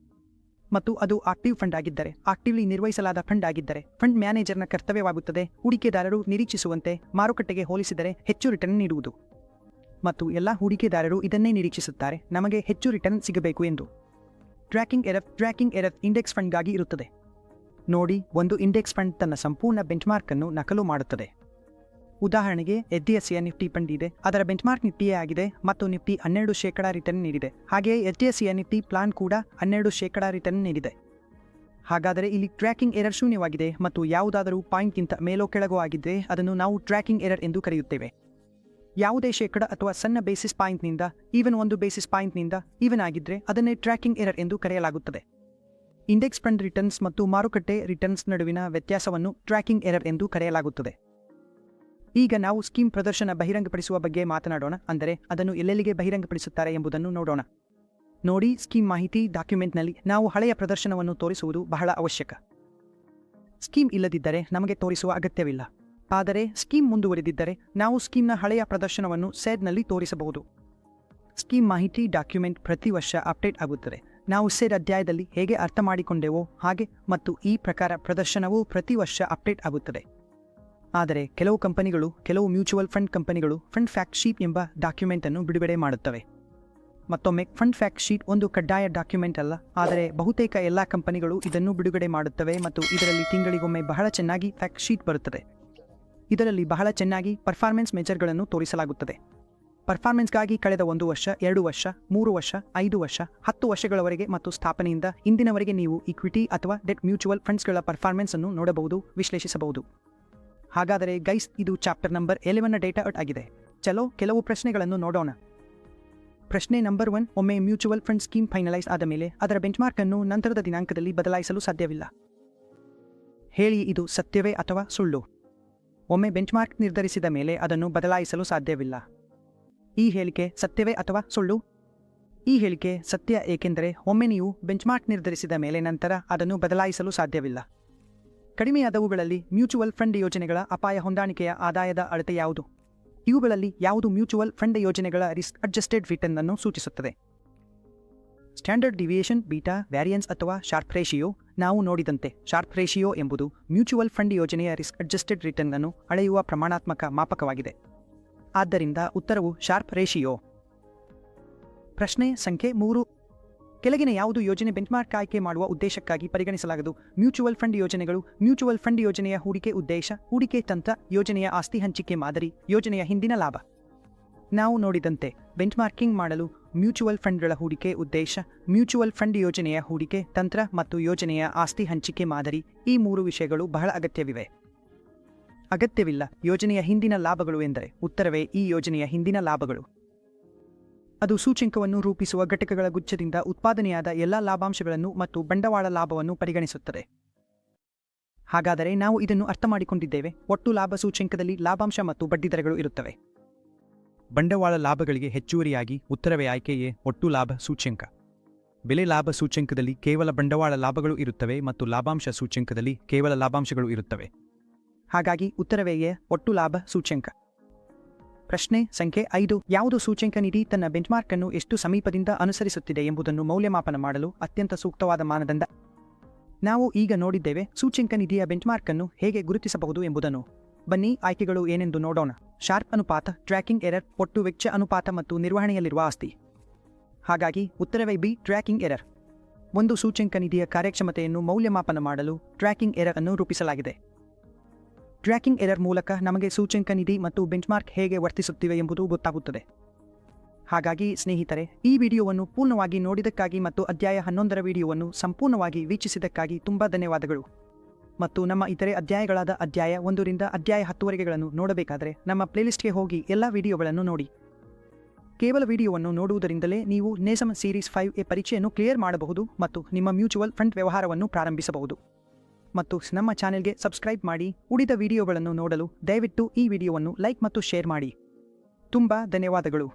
ಮತ್ತು ಅದು ಆಕ್ಟಿವ್ ಫಂಡ್ ಆಗಿದ್ದರೆ, ಆಕ್ಟಿವ್ಲಿ ನಿರ್ವಹಿಸಲಾದ ಫಂಡ್ ಆಗಿದ್ದರೆ, ಫಂಡ್ ಮ್ಯಾನೇಜರ್ನ ಕರ್ತವ್ಯವಾಗುತ್ತದೆ. ಹೂಡಿಕೆದಾರರು ನಿರೀಕ್ಷಿಸುವಂತೆ ಮಾರುಕಟ್ಟೆಗೆ ಹೋಲಿಸಿದರೆ ಹೆಚ್ಚು ರಿಟರ್ನ್ ನೀಡುವುದು. ಮತ್ತು ಎಲ್ಲ ಹೂಡಿಕೆದಾರರು ಇದನ್ನೇ ನಿರೀಕ್ಷಿಸುತ್ತಾರೆ. ನಮಗೆ ಹೆಚ್ಚು ರಿಟರ್ನ್ ಸಿಗಬೇಕು ಎಂದು. Tracking error tracking error index ಫಂಡ್ಗಾಗಿ ಇರುತ್ತದೆ. ನೋಡಿ, ಒಂದು ಇಂಡೆಕ್ಸ್ ಫಂಡ್ ತನ್ನ ಸಂಪೂರ್ಣ ಬೆಂಚ್ಮಾರ್ಕ್ ಅನ್ನು ನಕಲು ಮಾಡುತ್ತದೆ. ಉದಾಹರಣೆಗೆ, ಎಚ್ ಡಿ ಎಸ್ ಸಿಯ ನಿಫ್ಟಿ ಫಂಡ್ ಇದೆ. ಅದರ ಬೆಂಚ್ಮಾರ್ಕ್ ನಿಫ್ಟಿಯೇ ಆಗಿದೆ ಮತ್ತು ನಿಫ್ಟಿ ಹನ್ನೆರಡು ಶೇಕಡಾ ರಿಟರ್ನ್ ನೀಡಿದೆ. ಹಾಗೆಯೇ, ಎಚ್ ಡಿ ಎಸ್ ಸಿಯ ನಿಫ್ಟಿ ಪ್ಲಾನ್ ಕೂಡ ಹನ್ನೆರಡು ಶೇಕಡಾ ರಿಟರ್ನ್ ನೀಡಿದೆ. ಹಾಗಾದರೆ ಇಲ್ಲಿ ಟ್ರ್ಯಾಕಿಂಗ್ ಎರರ್ ಶೂನ್ಯವಾಗಿದೆ ಮತ್ತು ಯಾವುದಾದರೂ ಪಾಯಿಂಟ್ಗಿಂತ ಮೇಲೋ ಕೆಳಗೋ ಆಗಿದ್ದರೆ ಅದನ್ನು ನಾವು ಟ್ರ್ಯಾಕಿಂಗ್ ಎರರ್ ಎಂದು ಕರೆಯುತ್ತೇವೆ. ಯಾವುದೇ ಶೇಕಡ ಅಥವಾ ಸಣ್ಣ ಬೇಸಿಸ್ ಪಾಯಿಂಟ್ನಿಂದ ಈವನ್ ಒಂದು ಬೇಸಿಸ್ ಪಾಯಿಂಟ್ನಿಂದ ಈವನ್ ಆಗಿದ್ದರೆ ಅದನ್ನೇ ಟ್ರ್ಯಾಕಿಂಗ್ ಎರರ್ ಎಂದು ಕರೆಯಲಾಗುತ್ತದೆ. ಇಂಡೆಕ್ಸ್ ಫಂಡ್ ರಿಟರ್ನ್ಸ್ ಮತ್ತು ಮಾರುಕಟ್ಟೆ ರಿಟರ್ನ್ಸ್ ನಡುವಿನ ವ್ಯತ್ಯಾಸವನ್ನು ಟ್ರ್ಯಾಕಿಂಗ್ ಎರರ್ ಎಂದು ಕರೆಯಲಾಗುತ್ತದೆ. ಈಗ ನಾವು ಸ್ಕೀಮ್ ಪ್ರದರ್ಶನ ಬಹಿರಂಗಪಡಿಸುವ ಬಗ್ಗೆ ಮಾತನಾಡೋಣ, ಅಂದರೆ ಅದನ್ನು ಎಲ್ಲೆಲ್ಲಿಗೆ ಬಹಿರಂಗಪಡಿಸುತ್ತಾರೆ ಎಂಬುದನ್ನು ನೋಡೋಣ. ನೋಡಿ ಸ್ಕೀಮ್ ಮಾಹಿತಿ ಡಾಕ್ಯುಮೆಂಟ್ನಲ್ಲಿ ನಾವು ಹಳೆಯ ಪ್ರದರ್ಶನವನ್ನು ತೋರಿಸುವುದು ಬಹಳ ಅವಶ್ಯಕ. ಸ್ಕೀಮ್ ಇಲ್ಲದಿದ್ದರೆ ನಮಗೆ ತೋರಿಸುವ ಅಗತ್ಯವಿಲ್ಲ. ಆದರೆ ಸ್ಕೀಮ್ ಮುಂದುವರೆದಿದ್ದರೆ ನಾವು ಸ್ಕೀಮ್ನ ಹಳೆಯ ಪ್ರದರ್ಶನವನ್ನು ಸೆಡ್ನಲ್ಲಿ ತೋರಿಸಬಹುದು. ಸ್ಕೀಮ್ ಮಾಹಿತಿ, ಡಾಕ್ಯುಮೆಂಟ್ ಪ್ರತಿ ವರ್ಷ ಅಪ್ಡೇಟ್ ಆಗುತ್ತದೆ. ನಾವು ಸೆಡ್ ಅಧ್ಯಾಯದಲ್ಲಿ ಹೇಗೆ ಅರ್ಥ ಮಾಡಿಕೊಂಡೆವೋ ಹಾಗೆ ಮತ್ತು ಈ ಪ್ರಕಾರ ಪ್ರದರ್ಶನವು ಪ್ರತಿ ವರ್ಷ ಅಪ್ಡೇಟ್ ಆಗುತ್ತದೆ. ಆದರೆ ಕೆಲವು ಕಂಪನಿಗಳು, ಕೆಲವು ಮ್ಯೂಚುವಲ್ ಫಂಡ್ ಕಂಪನಿಗಳು ಫಂಡ್ ಫ್ಯಾಕ್ಟ್ ಶೀಟ್ ಎಂಬ ಡಾಕ್ಯುಮೆಂಟ್ ಅನ್ನು ಬಿಡುಗಡೆ ಮಾಡುತ್ತವೆ. ಮತ್ತೊಮ್ಮೆ ಫಂಡ್ ಫ್ಯಾಕ್ಟ್ ಶೀಟ್ ಒಂದು ಕಡ್ಡಾಯ ಡಾಕ್ಯುಮೆಂಟ್ ಅಲ್ಲ, ಆದರೆ ಬಹುತೇಕ ಎಲ್ಲ ಕಂಪನಿಗಳು ಇದನ್ನು ಬಿಡುಗಡೆ ಮಾಡುತ್ತವೆ ಮತ್ತು ಇದರಲ್ಲಿ ತಿಂಗಳಿಗೊಮ್ಮೆ ಬಹಳ ಚೆನ್ನಾಗಿ ಫ್ಯಾಕ್ಟ್ ಶೀಟ್ ಬರುತ್ತದೆ. ಇದರಲ್ಲಿ ಬಹಳ ಚೆನ್ನಾಗಿ ಪರ್ಫಾರ್ಮೆನ್ಸ್ ಮೆಜರ್ಗಳನ್ನು ತೋರಿಸಲಾಗುತ್ತದೆ. ಪರ್ಫಾರ್ಮೆನ್ಸ್ಗಾಗಿ ಕಳೆದ ಒಂದು ವರ್ಷ, ಎರಡು ವರ್ಷ, ಮೂರು ವರ್ಷ, ಐದು ವರ್ಷ, ಹತ್ತು ವರ್ಷಗಳವರೆಗೆ ಮತ್ತು ಸ್ಥಾಪನೆಯಿಂದ ಇಂದಿನವರೆಗೆ ನೀವು ಇಕ್ವಿಟಿ ಅಥವಾ ಡೆಟ್ ಮ್ಯೂಚುವಲ್ ಫಂಡ್ಸ್ಗಳ ಪರ್ಫಾರ್ಮೆನ್ಸ್ ಅನ್ನು ನೋಡಬಹುದು, ವಿಶ್ಲೇಷಿಸಬಹುದು. ಹಾಗಾದರೆ ಗೈಸ್ ಇದು ಚಾಪ್ಟರ್ ನಂಬರ್ ಎಲೆವನ್ನ ಡೇಟಾ ಅಟ್ ಆಗಿದೆ. ಚಲೋ, ಕೆಲವು ಪ್ರಶ್ನೆಗಳನ್ನು ನೋಡೋಣ. ಪ್ರಶ್ನೆ ನಂಬರ್ ಒನ್ ಒಮ್ಮೆ ಮ್ಯೂಚುವಲ್ ಫಂಡ್ ಸ್ಕೀಮ್ ಫೈನಲೈಸ್ ಆದ ಮೇಲೆ ಅದರ ಬೆಂಚ್ಮಾರ್ಕ್ ಅನ್ನು ನಂತರದ ದಿನಾಂಕದಲ್ಲಿ ಬದಲಾಯಿಸಲು ಸಾಧ್ಯವಿಲ್ಲ. ಹೇಳಿ, ಇದು ಸತ್ಯವೇ ಅಥವಾ ಸುಳ್ಳು? ಒಮ್ಮೆ ಬೆಂಚ್ಮಾರ್ಕ್ ನಿರ್ಧರಿಸಿದ ಮೇಲೆ ಅದನ್ನು ಬದಲಾಯಿಸಲು ಸಾಧ್ಯವಿಲ್ಲ. ಈ ಹೇಳಿಕೆ ಸತ್ಯವೇ ಅಥವಾ ಸುಳ್ಳು? ಈ ಹೇಳಿಕೆ ಸತ್ಯ ಏಕೆಂದರೆ ಒಮ್ಮೆ ನೀವು ಬೆಂಚ್ಮಾರ್ಕ್ ನಿರ್ಧರಿಸಿದ ಮೇಲೆ ನಂತರ ಅದನ್ನು ಬದಲಾಯಿಸಲು ಸಾಧ್ಯವಿಲ್ಲ. ಕಡಿಮೆಯಾದವುಗಳಲ್ಲಿ ಮ್ಯೂಚುವಲ್ ಫಂಡ್ ಯೋಜನೆಗಳ ಅಪಾಯ ಹೊಂದಾಣಿಕೆಯ ಆದಾಯದ ಅಳತೆ ಯಾವುದು? ಇವುಗಳಲ್ಲಿ ಯಾವುದು ಮ್ಯೂಚುವಲ್ ಫಂಡ್ ಯೋಜನೆಗಳ ರಿಸ್ಕ್ ಅಡ್ಜಸ್ಟೆಡ್ ರಿಟರ್ನ್ ಅನ್ನು ಸೂಚಿಸುತ್ತದೆ? ಸ್ಟ್ಯಾಂಡರ್ಡ್ ಡಿವಿಯೇಷನ್, ಬೀಟಾ, ವ್ಯಾರಿಯನ್ಸ್ ಅಥವಾ ಶಾರ್ಪ್ ರೇಷಿಯೋ ನಾವು ನೋಡಿದಂತೆ ಶಾರ್ಪ್ ರೇಷಿಯೋ ಎಂಬುದು ಮ್ಯೂಚುವಲ್ ಫಂಡ್ ಯೋಜನೆಯ ರಿಸ್ಕ್ ಅಡ್ಜಸ್ಟೆಡ್ ರಿಟರ್ನ್ ಅನ್ನು ಅಳೆಯುವ ಪ್ರಮಾಣಾತ್ಮಕ ಮಾಪಕವಾಗಿದೆ. ಆದ್ದರಿಂದ ಉತ್ತರವು ಶಾರ್ಪ್ ರೇಷಿಯೋ. ಪ್ರಶ್ನೆ ಸಂಖ್ಯೆ ಮೂರು. ಕೆಳಗಿನ ಯಾವುದು ಯೋಜನೆ ಬೆಂಚ್ಮಾರ್ಕ್ ಆಯ್ಕೆ ಮಾಡುವ ಉದ್ದೇಶಕ್ಕಾಗಿ ಪರಿಗಣಿಸಲಾಗದು? ಮ್ಯೂಚುವಲ್ ಫಂಡ್ ಯೋಜನೆಗಳು ಮ್ಯೂಚುವಲ್ ಫಂಡ್ ಯೋಜನೆಯ ಹೂಡಿಕೆ ಉದ್ದೇಶ, ಹೂಡಿಕೆ ತಂತ್ರ, ಯೋಜನೆಯ ಆಸ್ತಿ ಹಂಚಿಕೆ ಮಾದರಿ, ಯೋಜನೆಯ ಹಿಂದಿನ ಲಾಭ. ನಾವು ನೋಡಿದಂತೆ ಬೆಂಚ್ಮಾರ್ಕಿಂಗ್ ಮಾಡಲು ಮ್ಯೂಚುವಲ್ ಫಂಡ್ಗಳ ಹೂಡಿಕೆ ಉದ್ದೇಶ, ಮ್ಯೂಚುವಲ್ ಫಂಡ್ ಯೋಜನೆಯ ಹೂಡಿಕೆ ತಂತ್ರ ಮತ್ತು ಯೋಜನೆಯ ಆಸ್ತಿ ಹಂಚಿಕೆ ಮಾದರಿ ಈ ಮೂರು ವಿಷಯಗಳು ಬಹಳ ಅಗತ್ಯವಿವೆ. ಅಗತ್ಯವಿಲ್ಲ, ಯೋಜನೆಯ ಹಿಂದಿನ ಲಾಭಗಳು ಎಂದರೆ ಉತ್ತರವೇ ಈ ಯೋಜನೆಯ ಹಿಂದಿನ ಲಾಭಗಳು. ಅದು ಸೂಚ್ಯಂಕವನ್ನು ರೂಪಿಸುವ ಘಟಕಗಳ ಗುಚ್ಛದಿಂದ ಉತ್ಪಾದನೆಯಾದ ಎಲ್ಲ ಲಾಭಾಂಶಗಳನ್ನು ಮತ್ತು ಬಂಡವಾಳ ಲಾಭವನ್ನು ಪರಿಗಣಿಸುತ್ತದೆ. ಹಾಗಾದರೆ ನಾವು ಇದನ್ನು ಅರ್ಥಮಾಡಿಕೊಂಡಿದ್ದೇವೆ, ಒಟ್ಟು ಲಾಭ ಸೂಚ್ಯಂಕದಲ್ಲಿ ಲಾಭಾಂಶ ಮತ್ತು ಬಡ್ಡಿದರಗಳು ಇರುತ್ತವೆ. ಬಂಡವಾಳ ಲಾಭಗಳಿಗೆ ಹೆಚ್ಚುವರಿಯಾಗಿ ಉತ್ತರವೇ ಆಯ್ಕೆಯೇ ಒಟ್ಟು ಲಾಭ ಸೂಚ್ಯಂಕ. ಬೆಲೆ ಲಾಭ ಸೂಚ್ಯಂಕದಲ್ಲಿ ಕೇವಲ ಬಂಡವಾಳ ಲಾಭಗಳು ಇರುತ್ತವೆ ಮತ್ತು ಲಾಭಾಂಶ ಸೂಚ್ಯಂಕದಲ್ಲಿ ಕೇವಲ ಲಾಭಾಂಶಗಳು ಇರುತ್ತವೆ. ಹಾಗಾಗಿ ಉತ್ತರವೇಯೇ ಒಟ್ಟು ಲಾಭ ಸೂಚ್ಯಂಕ. ಪ್ರಶ್ನೆ ಸಂಖ್ಯೆ ಐದು. ಯಾವುದು ಸೂಚ್ಯಂಕ ನಿಧಿ ತನ್ನ ಬೆಂಚ್ಮಾರ್ಕ್ ಅನ್ನು ಎಷ್ಟು ಸಮೀಪದಿಂದ ಅನುಸರಿಸುತ್ತಿದೆ ಎಂಬುದನ್ನು ಮೌಲ್ಯಮಾಪನ ಮಾಡಲು ಅತ್ಯಂತ ಸೂಕ್ತವಾದ ಮಾನದಂಡ. ನಾವು ಈಗ ನೋಡಿದ್ದೇವೆ ಸೂಚ್ಯಂಕ ನಿಧಿಯ ಬೆಂಚ್ಮಾರ್ಕ್ ಅನ್ನು ಹೇಗೆ ಗುರುತಿಸಬಹುದು ಎಂಬುದನ್ನು. ಬನ್ನಿ ಆಯ್ಕೆಗಳು ಏನೆಂದು ನೋಡೋಣ. ಶಾರ್ಪ್ ಅನುಪಾತ, ಟ್ರ್ಯಾಕಿಂಗ್ ಎರರ್, ಒಟ್ಟು ವೆಚ್ಚ ಅನುಪಾತ ಮತ್ತು ನಿರ್ವಹಣೆಯಲ್ಲಿರುವ ಆಸ್ತಿ. ಹಾಗಾಗಿ ಉತ್ತರವೇ ಬಿ, ಟ್ರ್ಯಾಕಿಂಗ್ ಎರರ್. ಒಂದು ಸೂಚ್ಯಂಕ ನಿಧಿಯ ಕಾರ್ಯಕ್ಷಮತೆಯನ್ನು ಮೌಲ್ಯಮಾಪನ ಮಾಡಲು ಟ್ರ್ಯಾಕಿಂಗ್ ಎರರ್ ಅನ್ನು ರೂಪಿಸಲಾಗಿದೆ. ಟ್ರ್ಯಾಕಿಂಗ್ ಎರರ್ ಮೂಲಕ ನಮಗೆ ಸೂಚ್ಯಂಕ ನಿಧಿ ಮತ್ತು ಬೆಂಚ್ಮಾರ್ಕ್ ಹೇಗೆ ವರ್ತಿಸುತ್ತಿವೆ ಎಂಬುದು ಗೊತ್ತಾಗುತ್ತದೆ. ಹಾಗಾಗಿ ಸ್ನೇಹಿತರೆ, ಈ ವಿಡಿಯೋವನ್ನು ಪೂರ್ಣವಾಗಿ ನೋಡಿದಕ್ಕಾಗಿ ಮತ್ತು ಅಧ್ಯಾಯ ಹನ್ನೊಂದರ ವಿಡಿಯೋವನ್ನು ಸಂಪೂರ್ಣವಾಗಿ ವೀಕ್ಷಿಸಿದ್ದಕ್ಕಾಗಿ ತುಂಬ ಧನ್ಯವಾದಗಳು. ಮತ್ತು ನಮ್ಮ ಇತರೆ ಅಧ್ಯಾಯಗಳಾದ ಅಧ್ಯಾಯ ಒಂದರಿಂದ ಅಧ್ಯಾಯ ಹತ್ತುವರೆಗೆಗಳನ್ನು ನೋಡಬೇಕಾದರೆ ನಮ್ಮ ಪ್ಲೇಲಿಸ್ಟ್ಗೆ ಹೋಗಿ ಎಲ್ಲ ವಿಡಿಯೋಗಳನ್ನು ನೋಡಿ. ಕೇವಲ ವಿಡಿಯೋವನ್ನು ನೋಡುವುದರಿಂದಲೇ ನೀವು ನೇಸಮ್ ಸೀರೀಸ್ ಫೈವ್ ಎ ಪರೀಕ್ಷೆಯನ್ನು ಕ್ಲಿಯರ್ ಮಾಡಬಹುದು ಮತ್ತು ನಿಮ್ಮ ಮ್ಯೂಚುವಲ್ ಫಂಡ್ ವ್ಯವಹಾರವನ್ನು ಪ್ರಾರಂಭಿಸಬಹುದು. ಮತ್ತು ನಮ್ಮ ಚಾನೆಲ್ಗೆ ಸಬ್ಸ್ಕ್ರೈಬ್ ಮಾಡಿ, ಉಳಿದ ವಿಡಿಯೋಗಳನ್ನು ನೋಡಲು ದಯವಿಟ್ಟು ಈ ವಿಡಿಯೋವನ್ನು ಲೈಕ್ ಮತ್ತು ಶೇರ್ ಮಾಡಿ. ತುಂಬ ಧನ್ಯವಾದಗಳು.